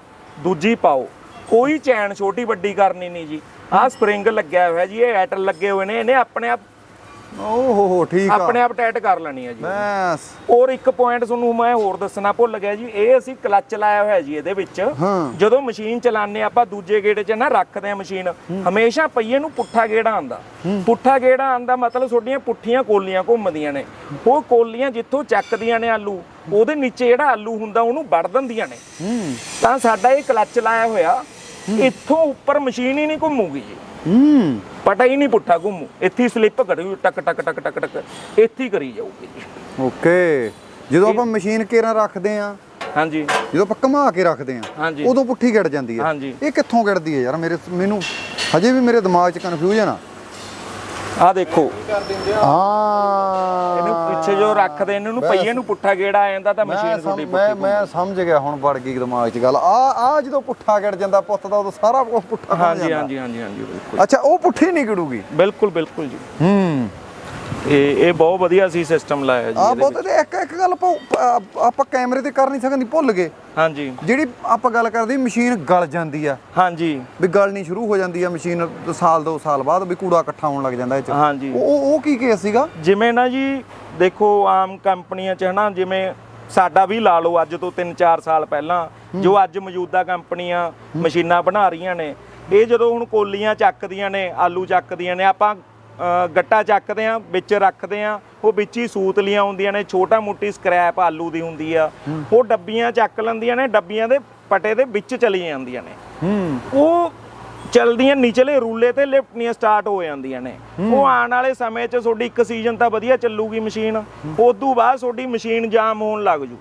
ਦੂਜੀ ਪਾਓ। ਕੋਈ ਚੈਨ ਛੋਟੀ ਵੱਡੀ ਕਰਨੀ ਨਹੀਂ ਜੀ। ਆ ਸਪਰਿੰਗ ਲੱਗਿਆ ਹੋਇਆ ਜੀ ਇਹ ਐਟਲ ਲੱਗੇ ਹੋਏ ਨੇ। ਇਹਨੇ ਆਪਣੇ ਆਪ ਓ ਹੋ ਹੋ ਠੀਕ ਆ। ਆਪਣੇ ਆਪ ਟਾਈਟ ਕਰ ਲੈਣੀ ਹੈ ਜੀ। ਬਸ। ਔਰ ਇੱਕ ਪੁਆਇੰਟ ਤੁਹਾਨੂੰ ਮੈਂ ਹੋਰ ਦੱਸਣਾ ਭੁੱਲ ਗਿਆ ਜੀ। ਇਹ ਅਸੀਂ ਕਲੱਚ ਲਾਇਆ ਹੋਇਆ ਜੀ ਇਹਦੇ ਵਿੱਚ। ਜਦੋਂ ਮਸ਼ੀਨ ਚਲਾਉਂਦੇ ਆਪਾਂ ਦੂਜੇ ਗੇੜੇ 'ਚ ਨਾ ਰੱਖਦੇ ਆ ਮਸ਼ੀਨ ਹਮੇਸ਼ਾ ਪਹੀਏ ਨੂੰ ਪੁੱਠਾ ਗੇੜਾ ਆਂਦਾ ਪੁੱਠਾ ਗੇੜਾ ਆਂਦਾ ਮਤਲਬ ਤੁਹਾਡੀਆਂ ਪੁੱਠੀਆਂ ਕੋਲੀਆਂ ਘੁੰਮਦੀਆਂ ਨੇ। ਉਹ ਕੋਲੀਆਂ ਜਿੱਥੋਂ ਚੱਕਦੀਆਂ ਨੇ ਆਲੂ ਉਹਦੇ ਨੀਚੇ ਜਿਹੜਾ ਆਲੂ ਹੁੰਦਾ ਉਹਨੂੰ ਵੜ ਦਿੰਦੀਆਂ ਨੇ। ਤਾਂ ਸਾਡਾ ਇਹ ਕਲੱਚ ਲਾਇਆ ਹੋਇਆ। ਇੱਥੋਂ ਉੱਪਰ ਮਸ਼ੀਨ ਹੀ ਨਹੀਂ ਘੁੰਮੂਗੀ ਜੀ। ਹੂੰ। ਪਟਾ ਹੀ ਨਹੀਂ ਪੁੱਠਾ ਘੁੰਮੂ। ਇੱਥੇ ਸਲਿੱਪ ਕਰੂ ਟਕ ਟਕ ਟਕ ਟਕ ਟਕ। ਇੱਥੇ ਹੀ ਕਰੀ ਜਾਊਗੀ। ਜੀ ਓਕੇ। ਜਦੋਂ ਆਪਾਂ ਮਸ਼ੀਨ ਕੇਰਾਂ ਰੱਖਦੇ ਆ ਹਾਂਜੀ। ਜਦੋਂ ਆਪਾਂ ਘੁਮਾ ਕੇ ਰੱਖਦੇ ਆ। ਉਦੋਂ ਪੁੱਠੀ ਗਿੜ ਜਾਂਦੀ ਹੈ। ਇਹ ਕਿੱਥੋਂ ਗਿੜਦੀ ਹੈ ਯਾਰ? ਮੇਰੇ ਮੈਨੂੰ ਹਜੇ ਵੀ ਮੇਰੇ ਦਿਮਾਗ 'ਚ ਕਨਫਿਊਜ਼ਨ ਆ। ਆ ਦੇਖੋ। ਹਾਂ। ਇਹਨੂੰ ਪਿੱਛੇ ਜੋ ਰੱਖਦੇ ਨੇ ਇਹਨੂੰ ਪਹੀਏ ਨੂੰ ਪੁੱਠਾ ਗੇੜਾ ਆ ਜਾਂਦਾ ਤਾਂ ਮਸ਼ੀਨ ਤੁਹਾਡੀ ਮੈਂ ਪੁੱਠੀ ਮੈਂ ਸਮਝ ਗਿਆ ਹੁਣ ਵੜ ਗਈ ਦਿਮਾਗ 'ਚ ਗੱਲ। ਆ ਆ ਜਦੋਂ ਪੁੱਠਾ ਗਿੜ ਜਾਂਦਾ ਪੁੱਤ ਦਾ ਉਦੋਂ ਸਾਰਾ ਕੁਝ ਪੁੱਠਾ ਬਣ ਹਾਂਜੀ ਜਾਂਦਾ। ਹਾਂਜੀ ਹਾਂਜੀ ਹਾਂਜੀ ਬਿਲਕੁਲ। ਅੱਛਾ ਉਹ ਪੁੱਠੀ ਨਹੀਂ ਗਿੜੂਗੀ ਬਿਲਕੁਲ ਬਿਲਕੁਲ ਜੀ। ਹੂੰ। ਇਹ ਇਹ ਬਹੁਤ ਵਧੀਆ ਸੀ ਸਿਸਟਮ ਲਾਇਆ ਜੀ ਆ ਇਹਦੇ ਬਹੁਤ ਤੇ ਇੱਕ ਇੱਕ ਗੱਲ ਆਪਾਂ ਕੈਮਰੇ ਤੇ ਕਰ ਨਹੀਂ ਸਕਦੀ ਭੁੱਲ ਗਏ। ਵਿੱਚ। ਹਾਂਜੀ। ਜਿਹੜੀ ਆਪਾਂ ਗੱਲ ਕਰਦੇ ਮਸ਼ੀਨ ਗਲ ਜਾਂਦੀ ਆ। ਹਾਂਜੀ। ਵੀ ਗਲਣੀ ਸ਼ੁਰੂ ਹੋ ਜਾਂਦੀ ਆ ਮਸ਼ੀਨ ਸਾਲ ਦੋ ਸਾਲ ਬਾਅਦ ਵੀ ਕੂੜਾ ਇਕੱਠਾ ਹੋਣ ਲੱਗ ਜਾਂਦਾ ਇਹ ਚ। ਹਾਂਜੀ। ਉਹ ਉਹ- ਉਹ ਕੀ ਕੇਸ ਸੀਗਾ? ਜਿਵੇਂ ਨਾ ਜੀ ਦੇਖੋ ਆਮ ਕੰਪਨੀਆਂ 'ਚ ਹਨਾ ਜਿਵੇਂ ਸਾਡਾ ਵੀ ਲਾ ਲਓ ਅੱਜ ਤੋਂ 3-4 ਸਾਲ ਪਹਿਲਾਂ ਜੋ ਅੱਜ ਮੌਜੂਦਾ ਕੰਪਨੀਆਂ ਮਸ਼ੀਨਾਂ ਬਣਾ ਰਹੀਆਂ ਨੇ ਇਹ ਜਦੋਂ ਹੁਣ ਕੋਲੀਆਂ ਚੱਕਦੀਆਂ ਨੇ ਆਲੂ ਚੱਕਦੀਆਂ ਨੇ ਆਪਾਂ ਗੱਟਾ ਚੱਕਦੇ ਆ ਵਿੱਚ ਰੱਖਦੇ ਆ। ਉਹ ਵਿੱਚ ਹੀ ਸੂਤਲੀਆਂ ਹੁੰਦੀਆਂ ਨੇ ਛੋਟਾ ਮੋਟੀ ਸਕ੍ਰੈਪ ਆਲੂ ਦੀ ਹੁੰਦੀ ਆ। ਉਹ ਡੱਬੀਆਂ ਚੱਕ ਲੈਂਦੀਆਂ ਨੇ ਡੱਬੀਆਂ ਦੇ ਪਟੇ ਦੇ ਵਿੱਚ ਚਲੀ ਜਾਂਦੀਆਂ ਨੇ। ਉਹ ਚਲਦੀਆਂ ਨਿਚਲੇ ਰੂਲੇ ਤੇ ਲਿਫਟਣੀਆਂ ਸਟਾਰਟ ਹੋ ਜਾਂਦੀਆਂ ਨੇ। ਉਹ ਆਉਣ ਵਾਲੇ ਸਮੇਂ 'ਚ ਤੁਹਾਡੀ ਇੱਕ ਸੀਜ਼ਨ ਤਾਂ ਵਧੀਆ ਚੱਲੂਗੀ ਮਸ਼ੀਨ। ਉਦੋਂ ਬਾਅਦ ਤੁਹਾਡੀ ਮਸ਼ੀਨ ਜਾਮ ਹੋਣ ਲੱਗ ਜੂ।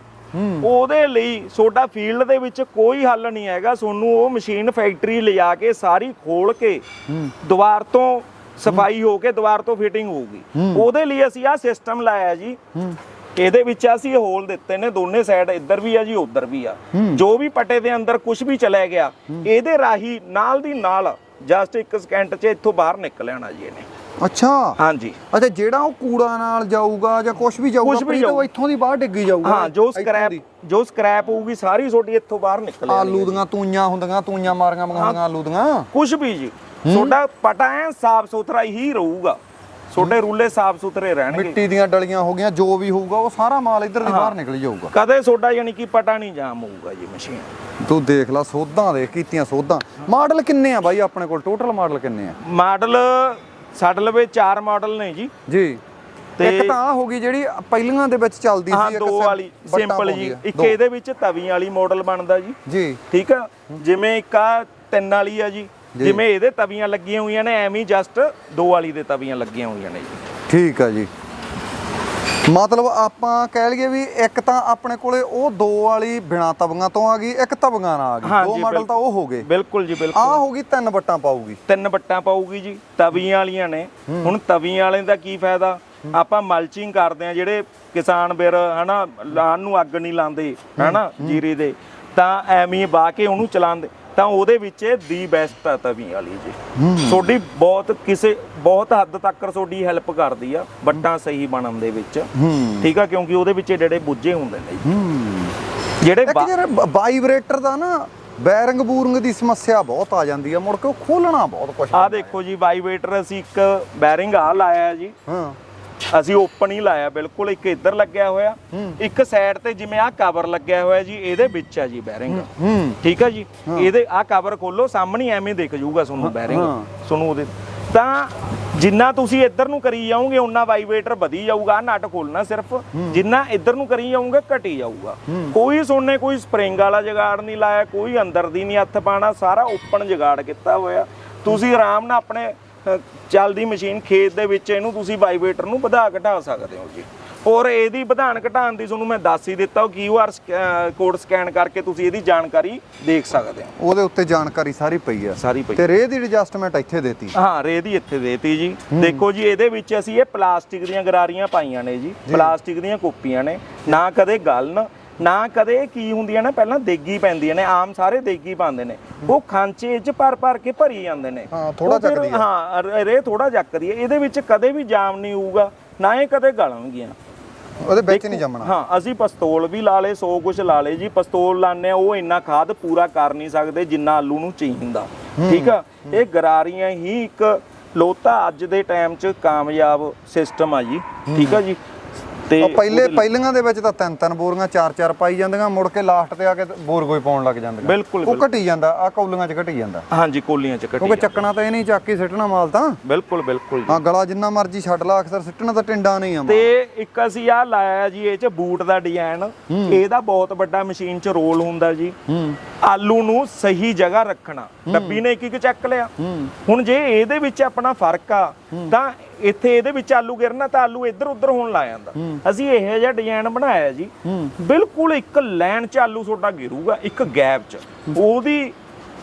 ਉਹਦੇ ਲਈ ਤੁਹਾਡਾ ਫੀਲਡ ਦੇ ਵਿੱਚ ਕੋਈ ਹੱਲ ਨਹੀਂ ਹੈਗਾ। ਤੁਹਾਨੂੰ ਉਹ ਮਸ਼ੀਨ ਫੈਕਟਰੀ ਲਿਜਾ ਕੇ ਸਾਰੀ ਖੋਲ ਕੇ ਦੁਬਾਰ ਤੋਂ ਸਫ਼ਾਈ ਹੋ ਕੇ ਦੁਬਾਰ ਤੋਂ ਫਿਟਿੰਗ ਹੋਊਗੀ। ਉਹਦੇ ਲਈ ਅਸੀਂ ਆਹ ਸਿਸਟਮ ਲਾਇਆ ਜੀ। ਇਹਦੇ ਵਿੱਚ ਅਸੀਂ ਹੋਲ ਦਿੱਤੇ ਨੇ ਦੋਨੇ ਸਾਈਡ ਇੱਧਰ ਵੀ ਆ ਜੀ ਉੱਧਰ ਵੀ ਆ। ਜੋ ਵੀ ਪਟੇ ਦੇ ਅੰਦਰ ਕੁਝ ਵੀ ਚਲੇ ਗਿਆ ਇਹਦੇ ਰਾਹੀ ਨਾਲ ਦੀ ਨਾਲ ਜਸਟ ਇੱਕ ਸਕਿੰਟ 'ਚ ਇੱਥੋਂ ਬਾਹਰ ਨਿਕਲ ਆਣਾ ਜੀ ਇਹਨੇ। ਅੱਛਾ। ਹਾਂਜੀ। ਅੱਛਾ ਜਿਹੜਾ ਉਹ ਕੂੜਾ ਨਾਲ ਜਾਊਗਾ ਜਾਂ ਕੁਝ ਵੀ ਜਾਊਗਾ ਕੁਛ ਵੀ ਪ੍ਰੀਤ, ਉਹ ਜਾਊ। ਇੱਥੋਂ ਦੀ ਬਾਹਰ ਡਿੱਗੀ ਜਾਊਗਾ। ਹਾਂ ਜੋ ਇੱਥੋਂ ਸਕ੍ਰੈਪ ਦੀ। ਜੋ ਸਕ੍ਰੈਪ ਹੋਊਗੀ ਸਾਰੀ ਤੁਹਾਡੀ ਇੱਥੋਂ ਬਾਹਰ ਨਿਕਲ ਆਣੀ ਆਲੂ ਦੀਆਂ ਤੂਈਆਂ ਹੁੰਦੀਆਂ ਤੂਈਆਂ ਮਾਰੀਆਂ ਮੰਗਾਉਂਦੀਆਂ ਆਲੂ ਦੀਆਂ। ਕੁਝ ਵੀ ਜੀ। ਤੁਹਾਡਾ ਪਟਾ ਐ ਸਾਫ਼ ਸੁਥਰਾ ਹੀ ਰਹੂਗਾ। ਤੁਹਾਡੇ ਰੂਲੇ ਸਾਫ਼ ਸੁਥਰੇ ਰਹਿਣਗੇ। ਮਿੱਟੀ ਦੀਆਂ ਡਲੀਆਂ ਹੋ ਗਈਆਂ ਜੋ ਵੀ ਹੋਊਗਾ ਉਹ ਸਾਰਾ ਮਾਲ ਇੱਧਰ ਦੀ ਬਾਹਰ ਨਿਕਲ ਜਾਊਗਾ। ਕਦੇ ਤੁਹਾਡਾ ਯਾਨੀ ਕਿ ਪਟਾ ਨਹੀਂ ਜਾਮ ਹੋਊਗਾ ਜੀ ਮਸ਼ੀਨ। ਤੂੰ ਦੇਖ ਲੈ ਸੋਧਾਂ ਦੇ ਕੀਤੀਆਂ ਸੋਧਾਂ। ਮਾਡਲ ਕਿੰਨੇ ਆ ਬਾਈ ਆਪਣੇ ਕੋਲ? ਟੋਟਲ ਮਾਡਲ ਕਿੰਨੇ ਆ? ਮਾਡਲ ਸਾਡੇ ਲਵੇ 4 ਮਾਡਲ ਨੇ ਜੀ। ਜੀ। ਤੇ- ਇੱਕ ਤਾਂ ਆ ਹੋ ਗਈ ਜਿਹੜੀ ਪਹਿਲੀਆਂ ਦੇ ਵਿੱਚ ਚੱਲਦੀ ਸੀ ਇੱਕ ਦੋ ਵਾਲੀ ਸਿੰਪਲ ਜੀ। ਇੱਕ। ਇਹਦੇ ਵਿੱਚ ਤਵੀਆਂ ਵਾਲੀ ਮਾਡਲ ਬਣਦਾ ਜੀ। ਜੀ। ਠੀਕ ਆ? ਜਿਵੇਂ ਇੱਕ ਆ ਤਿੰਨ ਵਾਲੀ ਆ ਜੀ। ਜਿਵੇਂ ਇਹਦੇ ਤਵੀਆਂ ਲੱਗੀਆਂ ਹੋਈਆਂ ਨੇ ਐਵੇਂ ਜਸਟ ਦੋ ਵਾਲੀ ਦੇ ਤਵੀਆਂ ਲੱਗੀਆਂ ਹੋਈਆਂ ਨੇ ਜੀ। ਠੀਕ ਆ ਜੀ। ਮਤਲਬ ਆਪਾਂ ਕਹਿ ਲਈਏ ਵੀ ਇੱਕ ਤਾਂ ਆਪਣੇ ਕੋਲੇ ਉਹ ਦੋ ਵਾਲੀ ਬਿਨਾ ਤਵੀਆਂ ਤੋਂ ਆ ਗਈ ਇੱਕ ਤਵੀਆਂ ਨਾਲ ਆ ਗਈ। ਦੋ ਮਾਡਲ। ਤਾਂ ਉਹ ਹੋ ਗਏ। ਬਿਲਕੁਲ ਜੀ ਬਿਲਕੁਲ। ਆ ਹੋ ਗਈ ਤਿੰਨ ਬੱਟਾਂ ਪਾਊਗੀ। ਤਿੰਨ ਬੱਟਾਂ ਪਾਊਗੀ ਜੀ ਤਵੀਆਂ ਵਾਲੀਆਂ ਨੇ। ਹੁਣ ਤਵੀਆਂ ਵਾਲੇ ਦਾ ਕੀ ਫਾਇਦਾ? ਆਪਾਂ ਮਲਚਿੰਗ ਕਰਦੇ ਆ ਜਿਹੜੇ ਕਿਸਾਨ ਵੀਰ ਹਨਾ ਲਾਣ ਨੂੰ ਅੱਗ ਨਹੀਂ ਲਾਉਂਦੇ ਹਨਾ ਜੀਰੇ ਦੇ ਤਾਂ ਐਵੇਂ ਹੀ ਵਾਹ ਕੇ ਉਹਨੂੰ ਚਲਾਉਂਦੇ। ਤਾਂ ਉਹਦੇ ਵਿੱਚ ਇਹ ਦੀ ਬੈਸਟ ਆ ਤਵੀਆਂ ਵਾਲੀ ਜੀ। ਤੁਹਾਡੀ ਬਹੁਤ ਕਿਸੇ ਬਹੁਤ ਹੱਦ ਤੱਕ ਤੁਹਾਡੀ ਹੈਲਪ ਕਰਦੀ ਆ ਬੱਟਾਂ ਸਹੀ ਬਣਨ ਦੇ ਵਿੱਚ। ਠੀਕ ਆ ਕਿਉਂਕਿ ਉਹਦੇ ਵਿੱਚ ਜਿਹੜੇ ਬੁੱਝੇ ਹੁੰਦੇ ਨੇ ਜਿਹੜੇ ਵਾਈਬ੍ਰੇਟਰ ਦਾ ਨਾ ਬੈਰਿੰਗ ਬੂਰਿੰਗ ਦੀ ਸਮੱਸਿਆ ਬਹੁਤ ਆ ਜਾਂਦੀ ਆ ਮੁੜ ਕੇ ਉਹ ਖੋਲਣਾ ਬਹੁਤ ਕੁਛ ਆਹ ਦੇਖੋ ਜੀ ਵਾਈਬ੍ਰੇਟਰ ਅਸੀਂ ਇੱਕ ਬੈਰਿੰਗ ਆ ਲਾਇਆ ਜੀ। ਹਾਂ। ਅਸੀਂ ਓਪਨ ਹੀ ਲਾਇਆ ਬਿਲਕੁਲ ਇੱਕ ਇੱਧਰ ਲੱਗਿਆ ਹੋਇਆ ਇੱਕ ਸਾਈਡ ਤੇ ਜਿਵੇਂ ਆਹ ਕਵਰ ਲੱਗਿਆ ਹੋਇਆ ਜੀ ਇਹਦੇ ਵਿੱਚ ਆ ਜੀ ਬੈਰਿੰਗ ਠੀਕ ਹੈ ਜੀ? ਇਹਦੇ ਆਹ ਕਵਰ ਖੋਲੋ ਸਾਹਮਣੇ ਐਵੇਂ ਦਿਖ ਜਾਊਗਾ ਤੁਹਾਨੂੰ ਬੈਰਿੰਗ। ਤੁਹਾਨੂੰ ਉਹਦੇ ਤਾਂ ਜਿੰਨਾ ਤੁਸੀਂ ਇੱਧਰ ਨੂੰ ਕਰੀ ਜਾਓਗੇ ਉਨਾ ਵਾਈਬ੍ਰੇਟਰ ਵਧੀ ਜਾਊਗਾ ਨਟ ਖੋਲਣਾ ਸਿਰਫ। ਜਿੰਨਾ ਇੱਧਰ ਨੂੰ ਕਰੀ ਜਾਓਗੇ ਘਟੀ ਜਾਊਗਾ। ਕੋਈ ਸੋਨੇ ਕੋਈ ਸਪਰਿੰਗ ਵਾਲਾ ਜਗਾੜ ਨਹੀਂ ਲਾਇਆ ਕੋਈ ਅੰਦਰ ਦੀ ਨਹੀਂ ਹੱਥ ਪਾਣਾ ਸਾਰਾ ਓਪਨ ਜਗਾੜ ਕੀਤਾ ਹੋਇਆ। ਤੁਸੀਂ ਆਰਾਮ ਨਾਲ ਆਪਣੇ ਚੱਲਦੀ ਮਸ਼ੀਨ ਖੇਤ ਦੇ ਵਿੱਚ ਇਹਨੂੰ ਤੁਸੀਂ ਵਾਈਬ੍ਰੇਟਰ ਨੂੰ ਵਧਾ ਘਟਾ ਸਕਦੇ ਹੋ ਜੀ। ਔਰ ਇਹਦੀ ਵਧਾਣ ਘਟਾਣ ਦੀ ਤੁਹਾਨੂੰ ਮੈਂ ਦੱਸ ਹੀ ਦਿੱਤਾ ਉਹ ਕਿਊਆਰ ਕੋਡ ਸਕੈਨ ਕਰਕੇ ਤੁਸੀਂ ਇਹਦੀ ਜਾਣਕਾਰੀ ਦੇਖ ਸਕਦੇ ਹੋ। ਉਹਦੇ ਉੱਤੇ ਜਾਣਕਾਰੀ ਸਾਰੀ ਪਈ ਆ ਸਾਰੀ ਪਈ। ਤੇ ਰੇ ਦੀ ਐਡਜਸਟਮੈਂਟ ਇੱਥੇ ਦੇਤੀ। ਹਾਂ ਰੇ ਦੀ ਇੱਥੇ ਦੇਤੀ ਜੀ। ਦੇਖੋ ਜੀ ਇਹਦੇ ਵਿੱਚ ਅਸੀਂ ਇਹ ਪਲਾਸਟਿਕ ਦੀਆਂ ਗਰਾਰੀਆਂ ਪਾਈਆਂ ਨੇ ਜੀ। ਪਲਾਸਟਿਕ ਦੀਆਂ ਕੋਪੀਆਂ ਨੇ। ਨਾ ਕਦੇ ਗਲਨ ਨਾ ਕਦੇ ਕੀ ਹੁੰਦੀਆਂ ਨੇ ਪਹਿਲਾਂ ਦੇਗੀ ਪੈਂਦੀਆਂ ਨੇ ਆਮ ਸਾਰੇ ਦੇਗੀ ਪਾਉਂਦੇ ਨੇ। ਉਹ ਖਾਂਚੇ 'ਚ ਭਰ ਭਰ ਕੇ ਭਰੀ ਜਾਂਦੇ ਨੇ। ਹਾਂ, ਫਿਰ- ਚੱਕਦੀ ਆ। ਹਾਂ ਰ- ਥੋੜਾ ਚੱਕਦੀ ਹੈ ਇਹਦੇ ਵਿੱਚ ਕਦੇ ਵੀ ਜਾਮ ਨਹੀਂ ਹੋਊਗਾ ਨਾ ਇਹ ਕਦੇ ਗਲਣਗੀਆਂ। ਉਹਦੇ ਵਿੱਚ ਨਹੀਂ ਜੰਮਣਾ। ਹਾਂ ਅਸੀਂ ਪਿਸਤੌਲ ਵੀ ਲਾ ਲੇ ਸੌ ਕੁਛ ਲਾ ਲੇ ਜੀ। ਪਿਸਤੌਲ ਲਾਣੇ ਉਹ ਇੰਨਾ ਖਾਦ ਪੂਰਾ ਕਰ ਨਹੀਂ ਸਕਦੇ ਜਿੰਨਾ ਆਲੂ ਨੂੰ ਚਾਹੀਦਾ ਠੀਕ ਆ? ਇਹ ਗਰਾਰੀਆਂ ਹੀ ਇੱਕ ਲੋਤਾ ਅੱਜ ਦੇ ਟਾਈਮ 'ਚ ਕਾਮਯਾਬ ਸਿਸਟਮ ਆ ਜੀ। ਠੀਕ ਆ ਜੀ? ਤੇ ਪਹਿਲੇ ਪਹਿਲੀਆਂ ਦੇ ਵਿੱਚ ਤਾਂ ਤਿੰਨ ਤਿੰਨ ਬੋਰੀਆਂ ਚਾਰ ਚਾਰ ਪਾਈ ਜਾਂਦੀਆਂ ਮੁੜ ਕੇ ਲਾਸਟ ਤੇ ਆ ਕੇ ਬੋਰ ਕੋਈ ਪਾਉਣ ਲੱਗ ਜਾਂਦੀਆਂ। ਬਿਲਕੁਲ, ਉਹ ਘਟੀ ਜਾਂਦਾ ਆ ਕੌਲੀਆਂ 'ਚ ਘਟੀ ਜਾਂਦਾ। ਹਾਂਜੀ ਕੋਲੀਆਂ 'ਚ ਕਿਉਂਕਿ ਕੱਟੀ ਚੱਕਣਾ ਤਾਂ ਇਹ ਨਹੀਂ ਚੱਕ ਕੇ ਸਿੱਟਣਾ ਮਾਲ ਤਾਂ। ਬਿਲਕੁਲ ਬਿਲਕੁਲ ਹਾਂ ਗਲਾ ਜਿੰਨਾ ਮਰਜ਼ੀ ਛੱਡ ਲਾ ਅਕਸਰ ਸਿੱਟਣਾ ਤਾਂ ਟਿੰਡਾ ਨਹੀਂ ਆ। ਤੇ ਇੱਕ ਅਸੀਂ ਆ ਲਾਇਆ ਜੀ ਇਹ 'ਚ ਬੂਟ ਦਾ ਡਿਜ਼ਾਈਨ। ਇਹਦਾ ਬਹੁਤ ਵੱਡਾ ਮਸ਼ੀਨ 'ਚ ਰੋਲ ਹੁੰਦਾ ਜੀ। ਆਲੂ ਨੂੰ ਸਹੀ ਜਗ੍ਹਾ ਰੱਖਣਾ। ਡੱਬੀ ਨੇ ਇੱਕ ਇੱਕ ਚੱਕ ਲਿਆ। ਹੁਣ ਜੇ ਇਹਦੇ ਵਿੱਚ ਆਪਣਾ ਫ਼ਰਕ ਆ ਤਾਂ ਇੱਥੇ ਇਹਦੇ ਵਿੱਚ ਆਲੂ ਗਿਰਨਾ ਤਾਂ ਆਲੂ ਇੱਧਰ ਉੱਧਰ ਹੋਣ ਲੱਗ ਜਾਂਦਾ। ਅਸੀਂ ਇਹੋ ਜਿਹਾ ਡਿਜ਼ਾਈਨ ਬਣਾਇਆ ਜੀ। ਬਿਲਕੁਲ ਇੱਕ ਲਾਈਨ 'ਚ ਆਲੂ ਤੁਹਾਡਾ ਗਿਰੂਗਾ ਇੱਕ ਗੈਪ 'ਚ। ਉਹਦੀ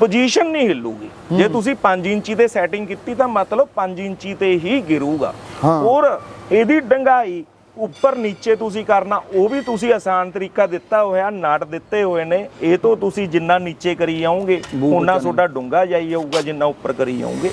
ਪੋਜੀਸ਼ਨ ਨਹੀਂ ਹਿੱਲੂਗੀ। ਜੇ ਤੁਸੀਂ 5 ਇੰਚੀ ਤੇ ਸੈਟਿੰਗ ਕੀਤੀ ਤਾਂ ਮਤਲਬ 5 ਇੰਚੀ ਤੇ ਹੀ ਗਿਰੂਗਾ। ਔਰ ਇਹਦੀ ਡੰਗਾਈ ਉੱਪਰ ਨੀਚੇ ਤੁਸੀਂ ਕਰਨਾ ਉਹ ਵੀ ਤੁਸੀਂ ਆਸਾਨ ਤਰੀਕਾ ਦਿੱਤਾ ਹੋਇਆ ਨਟ ਦਿੱਤੇ ਹੋਏ ਨੇ। ਇਹ ਤੋਂ ਤੁਸੀਂ ਜਿੰਨਾ ਨੀਚੇ ਕਰੀ ਜਾਓਗੇ ਉਹਨਾਂ। ਤੁਹਾਡਾ ਡੂੰਗਾ ਜਾਈ ਜਾਊਗਾ ਜਿੰਨਾ ਉੱਪਰ ਕਰੀ ਜਾਓਗੇ।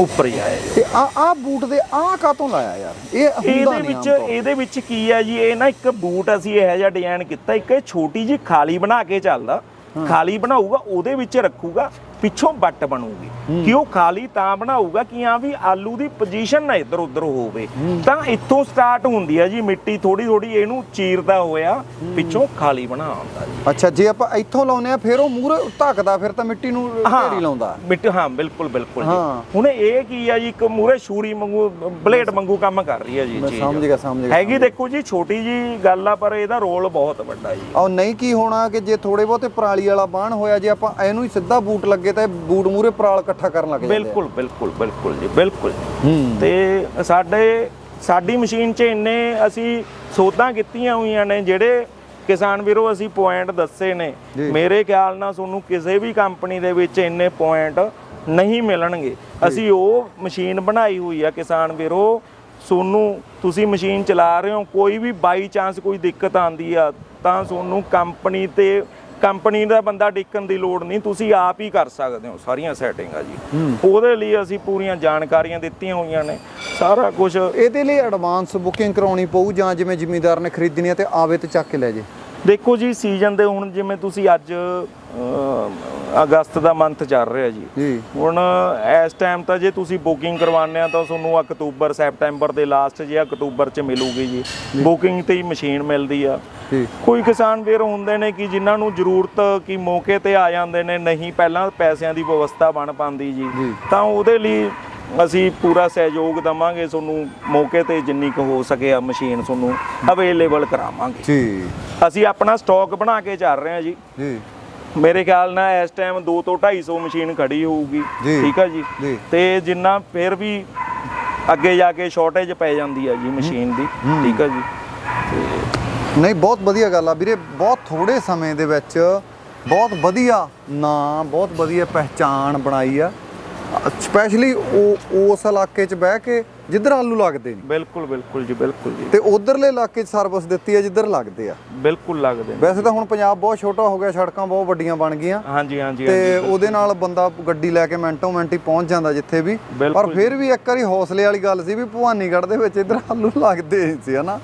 ਉੱਪਰ ਜਾਏਗਾ ਤੇ ਆ ਆ ਬੂਟ ਦੇ ਆ ਕਾਤੋਂ ਲਾਇਆ ਯਾਰ? ਇਹ ਹੁੰਦਾ ਇਹਦੇ ਨਹੀਂ ਵਿੱਚ ਆਮ ਇਹਦੇ ਵਿੱਚ ਕੀ ਹੈ ਜੀ ਇਹ ਨਾ ਇੱਕ ਬੂਟ ਅਸੀਂ ਇਹੋ ਜਿਹਾ ਡਿਜ਼ਾਈਨ ਕੀਤਾ ਇੱਕ ਇਹ ਛੋਟੀ ਜੀ ਖਾਲੀ ਬਣਾ ਕੇ ਚੱਲਦਾ। ਖਾਲੀ ਬਣਾਊਗਾ ਉਹਦੇ ਵਿੱਚ ਰੱਖੂਗਾ। ਪਿੱਛੋਂ ਬੱਟ ਬਣੂਗੀ। ਕਿ ਉਹ ਖਾਲੀ ਤਾਂ ਬਣਾਊਗਾ ਕਿ ਆ ਵੀ ਆਲੂ ਦੀ ਪੋਜੀਸ਼ਨ ਨਾ ਇੱਧਰ ਉੱਧਰ ਹੋਵੇ ਤਾਂ ਇੱਥੋਂ ਸਟਾਰਟ ਹੁੰਦੀ ਹੈ ਜੀ ਮਿੱਟੀ ਥੋੜੀ ਥੋੜੀ ਇਹਨੂੰ ਚੀਰਦਾ ਹੋਇਆ ਪਿੱਛੋਂ ਖਾਲੀ ਬਣਾ ਆਉਂਦਾ ਜੀ। ਅੱਛਾ ਜੇ ਆਪਾਂ ਇੱਥੋਂ ਲਾਉਨੇ ਆ ਫਿਰ ਉਹ ਮੂਰੇ ਧੱਕਦਾ ਫਿਰ ਤਾਂ ਮਿੱਟੀ ਨੂੰ ਢੇਰੀ ਲਾਉਂਦਾ। ਮਿੱਟੀ ਹਾਂ ਬਿਲਕੁਲ ਬਿਲਕੁਲ ਜੀ। ਹੁਣ ਇਹ ਕੀ ਹੈ ਜੀ ਇੱਕ ਮੂਰੇ ਛੂਰੀ ਵਾਂਗੂ ਬਲੇਡ ਵਾਂਗੂ ਕੰਮ ਕਰ ਰਹੀ ਹੈ ਜੀ ਚੀਜ਼। ਸਮਝ ਗਿਆ ਸਮਝ ਗਿਆ ਹੈਗੀ ਦੇਖੋ ਜੀ ਛੋਟੀ ਜੀ ਗੱਲ ਆ ਪਰ ਇਹਦਾ ਰੋਲ ਬਹੁਤ ਵੱਡਾ ਜੀ। ਉਹ ਨਹੀਂ ਕੀ ਹੋਣਾ ਕਿ ਜੇ ਥੋੜੇ ਬਹੁਤੇ ਪਰਾਲੀ ਵਾਲਾ ਬਾਣ ਹੋਇਆ ਜੇ ਆਪਾਂ ਇਹਨੂੰ ਹੀ ਸਿੱਧਾ ਬੂਟ ਲੱਗੇ ਤਾਂ ਇਹ ਬੂਟ ਮੂਰੇ ਪਰਾਲ ਇਕੱਠਾ ਕਰਨ ਲੱਗ ਜਾਂਦੇ ਆ। ਬਿਲਕੁਲ ਬਿਲਕੁਲ ਬਿਲਕੁਲ ਜੀ ਬਿਲਕੁਲ ਹੂੰ ਤੇ ਸਾਡੇ ਸਾਡੀ ਮਸ਼ੀਨ 'ਚ ਇੰਨੇ ਅਸੀਂ ਸੋਧਾਂ ਕੀਤੀਆਂ ਹੋਈਆਂ ਨੇ ਜਿਹੜੇ ਕਿਸਾਨ ਵੀਰੋ ਅਸੀਂ ਪੁਆਇੰਟ ਦੱਸੇ ਨੇ। ਜੀ। ਮੇਰੇ ਖਿਆਲ ਨਾਲ ਤੁਹਾਨੂੰ ਕਿਸੇ ਵੀ ਕੰਪਨੀ ਦੇ ਵਿੱਚ ਇੰਨੇ ਪੁਆਇੰਟ ਨਹੀਂ ਮਿਲਣਗੇ। ਅਸੀਂ ਉਹ ਮਸ਼ੀਨ ਬਣਾਈ ਹੋਈ ਆ ਕਿਸਾਨ ਵੀਰੋ। ਤੁਹਾਨੂੰ ਤੁਸੀਂ ਮਸ਼ੀਨ ਚਲਾ ਰਹੇ ਹੋ ਕੋਈ ਵੀ ਬਾਈ ਚਾਂਸ ਕੋਈ ਦਿੱਕਤ ਆਂਦੀ ਆ ਤਾਂ ਤੁਹਾਨੂੰ ਕੰਪਨੀ ਤੇ ਕੰਪਨੀ ਦਾ ਬੰਦਾ ਡਿੱਕਣ ਦੀ ਲੋੜ ਨਹੀਂ ਤੁਸੀਂ ਆਪ ਹੀ ਕਰ ਸਕਦੇ ਹੋ ਸਾਰੀਆਂ ਸੈਟਿੰਗਾਂ ਜੀ। ਉਹਦੇ ਲਈ ਅਸੀਂ ਪੂਰੀਆਂ ਜਾਣਕਾਰੀਆਂ ਦਿੱਤੀਆਂ ਹੋਈਆਂ ਨੇ ਸਾਰਾ ਕੁਝ ਇਹਦੇ ਲਈ ਐਡਵਾਂਸ ਬੁਕਿੰਗ ਕਰਾਉਣੀ ਪਊ ਜਾਂ ਜਿਵੇਂ ਜ਼ਿਮੀਂਦਾਰ ਨੇ ਖਰੀਦਣੀ ਹੈ ਤੇ ਆਵੇ ਤੇ ਚੱਕ ਕੇ ਲੈ ਜੇ? ਦੇਖੋ ਜੀ ਸੀਜ਼ਨ ਦੇ ਹੁਣ ਜਿਵੇਂ ਤੁਸੀਂ ਅੱਜ ਅਗਸਤ ਦਾ ਮੰਥ ਚੱਲ ਰਿਹਾ ਜੀ। ਜੀ। ਹੁਣ ਇਸ ਟਾਈਮ ਤਾਂ ਜੇ ਤੁਸੀਂ ਬੁਕਿੰਗ ਕਰਵਾਉਂਦੇ ਆ ਤਾਂ ਤੁਹਾਨੂੰ ਅਕਤੂਬਰ ਸੈਪਟੈਂਬਰ ਦੇ ਲਾਸਟ ਜਾਂ ਅਕਤੂਬਰ ਚ ਮਿਲੂਗੀ ਜੀ। ਬੁਕਿੰਗ ਤੇ ਹੀ ਮਸ਼ੀਨ ਮਿਲਦੀ ਆ। ਕੋਈ ਕਿਸਾਨ ਵੀਰ ਹੁੰਦੇ ਨੇ ਕਿ ਜਿਨ੍ਹਾਂ ਨੂੰ ਜ਼ਰੂਰਤ ਕਿ ਮੌਕੇ ਤੇ ਆ ਜਾਂਦੇ ਨੇ ਨਹੀਂ ਪਹਿਲਾਂ ਪੈਸਿਆਂ ਦੀ ਵਿਵਸਥਾ ਬਣ ਪਾਉਂਦੀ ਜੀ। ਜੀ। ਤਾਂ ਉਹਦੇ ਲਈ ਅਸੀਂ ਪੂਰਾ ਸਹਿਯੋਗ ਦਵਾਂਗੇ ਤੁਹਾਨੂੰ ਮੌਕੇ ਤੇ ਜਿੰਨੀ ਕੁ ਹੋ ਸਕੇ ਆ ਮਸ਼ੀਨ ਤੁਹਾਨੂੰ ਅਵੇਲੇਬਲ ਕਰਾਵਾਂਗੇ। ਜੀ। ਅਸੀਂ ਆਪਣਾ ਸਟਾਕ ਬਣਾ ਕੇ ਚੱਲ ਰਹੇ ਹਾਂ ਜੀ। ਜੀ। ਮੇਰੇ ਖਿਆਲ ਨਾਲ ਇਸ ਟਾਈਮ 2 ਤੋਂ 250 ਮਸ਼ੀਨ ਖੜੀ ਹੋਊਗੀ। ਠੀਕ ਆ ਜੀ। ਤੇ ਜਿੰਨਾ ਫਿਰ ਵੀ ਅੱਗੇ ਜਾ ਕੇ ਸ਼ਾਰਟੇਜ ਪੈ ਜਾਂਦੀ ਆ ਜੀ ਮਸ਼ੀਨ ਦੀ। ਠੀਕ ਆ ਜੀ? ਨਹੀਂ ਬਹੁਤ ਵਧੀਆ ਗੱਲ ਆ ਵੀਰੇ। ਬਹੁਤ ਥੋੜੇ ਸਮੇਂ ਦੇ ਵਿੱਚ ਬਹੁਤ ਵਧੀਆ ਨਾਂ ਬਹੁਤ ਵਧੀਆ ਪਹਿਚਾਣ ਬਣਾਈ ਆ। ਸਪੈਸ਼ਲੀ ਉਹ ਉਸ ਇਲਾਕੇ 'ਚ ਬਹਿ ਕੇ ਜਿੱਧਰ ਆਲੂ ਲੱਗਦੇ ਨੇ। ਬਿਲਕੁਲ ਬਿਲਕੁਲ ਜੀ ਬਿਲਕੁਲ ਜੀ। ਤੇ ਉਧਰਲੇ ਇਲਾਕੇ 'ਚ ਸਰਵਿਸ ਦਿੱਤੀ ਆ ਜਿੱਧਰ ਲੱਗਦੇ ਆ। ਬਿਲਕੁਲ ਲੱਗਦੇ ਨੇ। ਵੈਸੇ ਤਾਂ ਹੁਣ ਪੰਜਾਬ ਬਹੁਤ ਛੋਟਾ ਹੋ ਗਿਆ ਸੜਕਾਂ ਬਹੁਤ ਵੱਡੀਆਂ ਬਣ ਗਈਆਂ। ਹਾਂਜੀ ਹਾਂਜੀ ਤੇ ਉਹਦੇ ਨਾਲ ਬੰਦਾ ਗੱਡੀ ਲੈ ਕੇ ਮਿੰਟੋ ਮਿੰਟ ਹੀ ਪਹੁੰਚ ਜਾਂਦਾ ਜਿੱਥੇ ਵੀ। ਪਰ ਫਿਰ ਵੀ ਇੱਕ ਵਾਰੀ ਹੌਸਲੇ ਵਾਲੀ ਗੱਲ ਸੀ ਵੀ ਭਵਾਨੀਗੜ੍ਹ ਦੇ ਵਿੱਚ ਇਧਰ ਆਲੂ ਲੱਗਦੇ ਸੀ ਹਨਾ?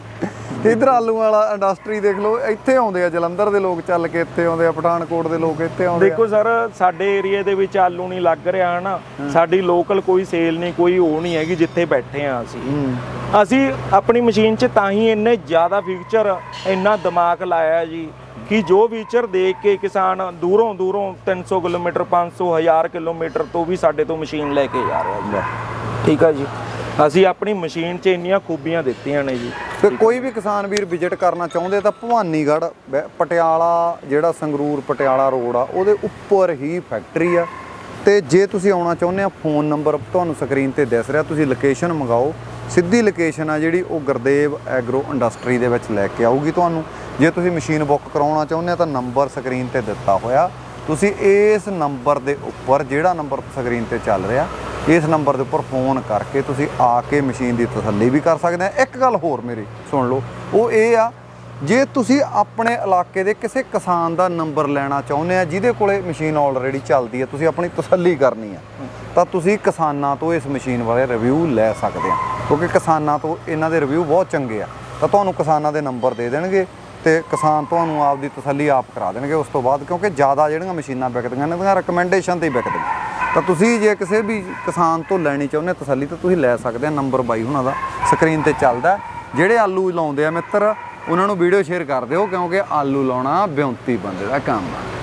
ਇਧਰ ਆਲੂ ਵਾਲਾ ਇੰਡਸਟਰੀ ਦੇਖ ਲਓ ਇੱਥੇ ਆਉਂਦੇ ਆ ਜਲੰਧਰ ਦੇ ਲੋਕ ਚੱਲ ਕੇ ਇੱਥੇ ਆਉਂਦੇ ਆ ਪਠਾਨਕੋਟ ਦੇ ਲੋਕ ਇੱਥੇ ਆਉਂਦੇ ਆ। ਦੇਖੋ ਸਰ ਸਾਡੇ ਏਰੀਆ ਦੇ ਵਿੱਚ ਆਲੂ ਨਹੀਂ ਲੱਗ ਰਿਹਾ ਹਨਾ। ਸਾਡੀ ਲੋਕਲ ਕੋਈ ਸੇਲ ਨਹੀਂ ਕੋਈ ਉਹ ਨਹੀਂ ਹੈਗੀ ਜਿੱਥੇ ਬੈਠੇ ਆ ਅਸੀਂ। ਅਸੀਂ ਆਪਣੀ ਮਸ਼ੀਨ 'ਚ ਤਾਂ ਹੀ ਇੰਨੇ ਜ਼ਿਆਦਾ ਫੀਚਰ ਇੰਨਾ ਦਿਮਾਗ ਲਾਇਆ ਜੀ ਕਿ ਜੋ ਫੀਚਰ ਦੇਖ ਕੇ ਕਿਸਾਨ ਦੂਰੋਂ ਦੂਰੋਂ 300 ਕਿਲੋਮੀਟਰ 500 1000 ਕਿਲੋਮੀਟਰ ਤੋਂ ਵੀ ਸਾਡੇ ਤੋਂ ਮਸ਼ੀਨ ਲੈ ਕੇ ਜਾ ਰਿਹਾ ਜੀ। ਠੀਕ ਆ ਜੀ। ਅਸੀਂ ਆਪਣੀ ਮਸ਼ੀਨ 'ਚ ਇੰਨੀਆਂ ਖੂਬੀਆਂ ਦਿੱਤੀਆਂ ਨੇ ਜੀ। ਤੇ ਕੋਈ ਵੀ ਕਿਸਾਨ ਵੀਰ ਵਿਜ਼ਿਟ ਕਰਨਾ ਚਾਹੁੰਦੇ ਤਾਂ ਭਵਾਨੀਗੜ੍ਹ, ਬੈ- ਪਟਿਆਲਾ, ਜਿਹੜਾ ਸੰਗਰੂਰ ਪਟਿਆਲਾ ਰੋਡ ਆ, ਉਹਦੇ ਉੱਪਰ ਹੀ ਫੈਕਟਰੀ ਆ। ਤੇ ਜੇ ਤੁਸੀਂ ਆਉਣਾ ਚਾਹੁੰਦੇ ਆ, ਫੋਨ ਨੰਬਰ ਤੁਹਾਨੂੰ ਸਕਰੀਨ ਤੇ ਦਿਸ ਰਿਹਾ, ਤੁਸੀਂ ਲੋਕੇਸ਼ਨ ਮੰਗਾਓ। ਸਿੱਧੀ ਲੋਕੇਸ਼ਨ ਆ ਜਿਹੜੀ ਉਹ ਗੁਰਦੇਵ ਐਗਰੋ ਇੰਡਸਟਰੀ ਦੇ ਵਿੱਚ ਲੈ ਕੇ ਆਊਗੀ ਤੁਹਾਨੂੰ। ਜੇ ਤੁਸੀਂ ਮਸ਼ੀਨ ਬੁੱਕ ਕਰਾਉਣਾ ਚਾਹੁੰਦੇ ਆ, ਤਾਂ ਨੰਬਰ ਸਕਰੀਨ ਤੇ ਦਿੱਤਾ ਹੋਇਆ। ਤੁਸੀਂ ਇਸ ਨੰਬਰ ਦੇ ਉੱਪਰ ਜਿਹੜਾ ਨੰਬਰ ਸਕਰੀਨ ਤੇ ਚੱਲ ਰਿਹਾ, ਇਸ ਨੰਬਰ ਦੇ ਉੱਪਰ ਫੋਨ ਕਰਕੇ ਤੁਸੀਂ ਆ ਕੇ ਮਸ਼ੀਨ ਦੀ ਤਸੱਲੀ ਵੀ ਕਰ ਸਕਦੇ ਆ। ਇੱਕ ਗੱਲ ਹੋਰ ਮੇਰੀ, ਸੁਣ ਲਓ, ਉਹ ਇਹ ਆ, ਜੇ ਤੁਸੀਂ ਆਪਣੇ ਇਲਾਕੇ ਦੇ ਕਿਸੇ ਕਿਸਾਨ ਦਾ ਨੰਬਰ ਲੈਣਾ ਚਾਹੁੰਦੇ ਆ, ਜਿਹਦੇ ਕੋਲੇ ਮਸ਼ੀਨ ਆਲਰੇਡੀ ਚੱਲਦੀ ਹੈ ਤੁਸੀਂ ਆਪਣੀ ਤਸੱਲੀ ਕਰਨੀ ਆ, ਤਾਂ ਤੁਸੀਂ ਕਿਸਾਨਾਂ ਤੋਂ ਇਸ ਮਸ਼ੀਨ ਬਾਰੇ ਰਿਵਿਊ ਲੈ ਸਕਦੇ ਆ। ਕਿਉਂਕਿ ਕਿਸਾਨਾਂ ਤੋਂ ਇਹਨਾਂ ਦੇ ਰਿਵਿਊ ਬਹੁਤ ਚੰਗੇ ਆ, ਤਾਂ ਤੁਹਾਨੂੰ ਕਿਸਾਨਾਂ ਦੇ ਨੰਬਰ ਦੇ ਦੇਣਗੇ। ਤੇ ਕਿਸਾਨ ਤੁਹਾਨੂੰ ਆਪ ਦੀ ਤਸੱਲੀ ਆਪ ਕਰਾ ਦੇਣਗੇ ਉਸ ਤੋਂ ਬਾਅਦ, ਕਿਉਂਕਿ ਜ਼ਿਆਦਾ ਜਿਹੜੀਆਂ ਮਸ਼ੀਨਾਂ ਵਿਕਦੀਆਂ ਨੇ, ਉਹਦੀਆਂ ਰეკਮੈਂਡੇਸ਼ਨ ਤੇ ਹੀ ਵਿਕਦੀਆਂ ਤਾਂ ਤੁਸੀਂ ਜੇ ਕਿਸੇ ਵੀ ਕਿਸਾਨ ਤੋਂ ਲੈਣੀ ਚਾਹੁੰਦੇ ਤਸੱਲੀ, ਤਾਂ ਤੁਸੀਂ ਲੈ ਸਕਦੇ ਆ ਨੰਬਰ ਬਾਈ ਹੁਣਾਂ ਦਾ ਸਕਰੀਨ ਤੇ ਚੱਲਦਾ ਜਿਹੜੇ ਆਲੂ ਲਾਉਂਦੇ ਆ ਮਿੱਤਰ, ਉਹਨਾਂ ਨੂੰ ਵੀਡੀਓ ਸ਼ੇਅਰ ਕਰ ਦਿਓ, ਕਿਉਂਕਿ ਆਲੂ ਲਾਉਣਾ ਬਿਉਂਤੀ ਬੰਦੇ ਦਾ ਕੰਮ ਆ।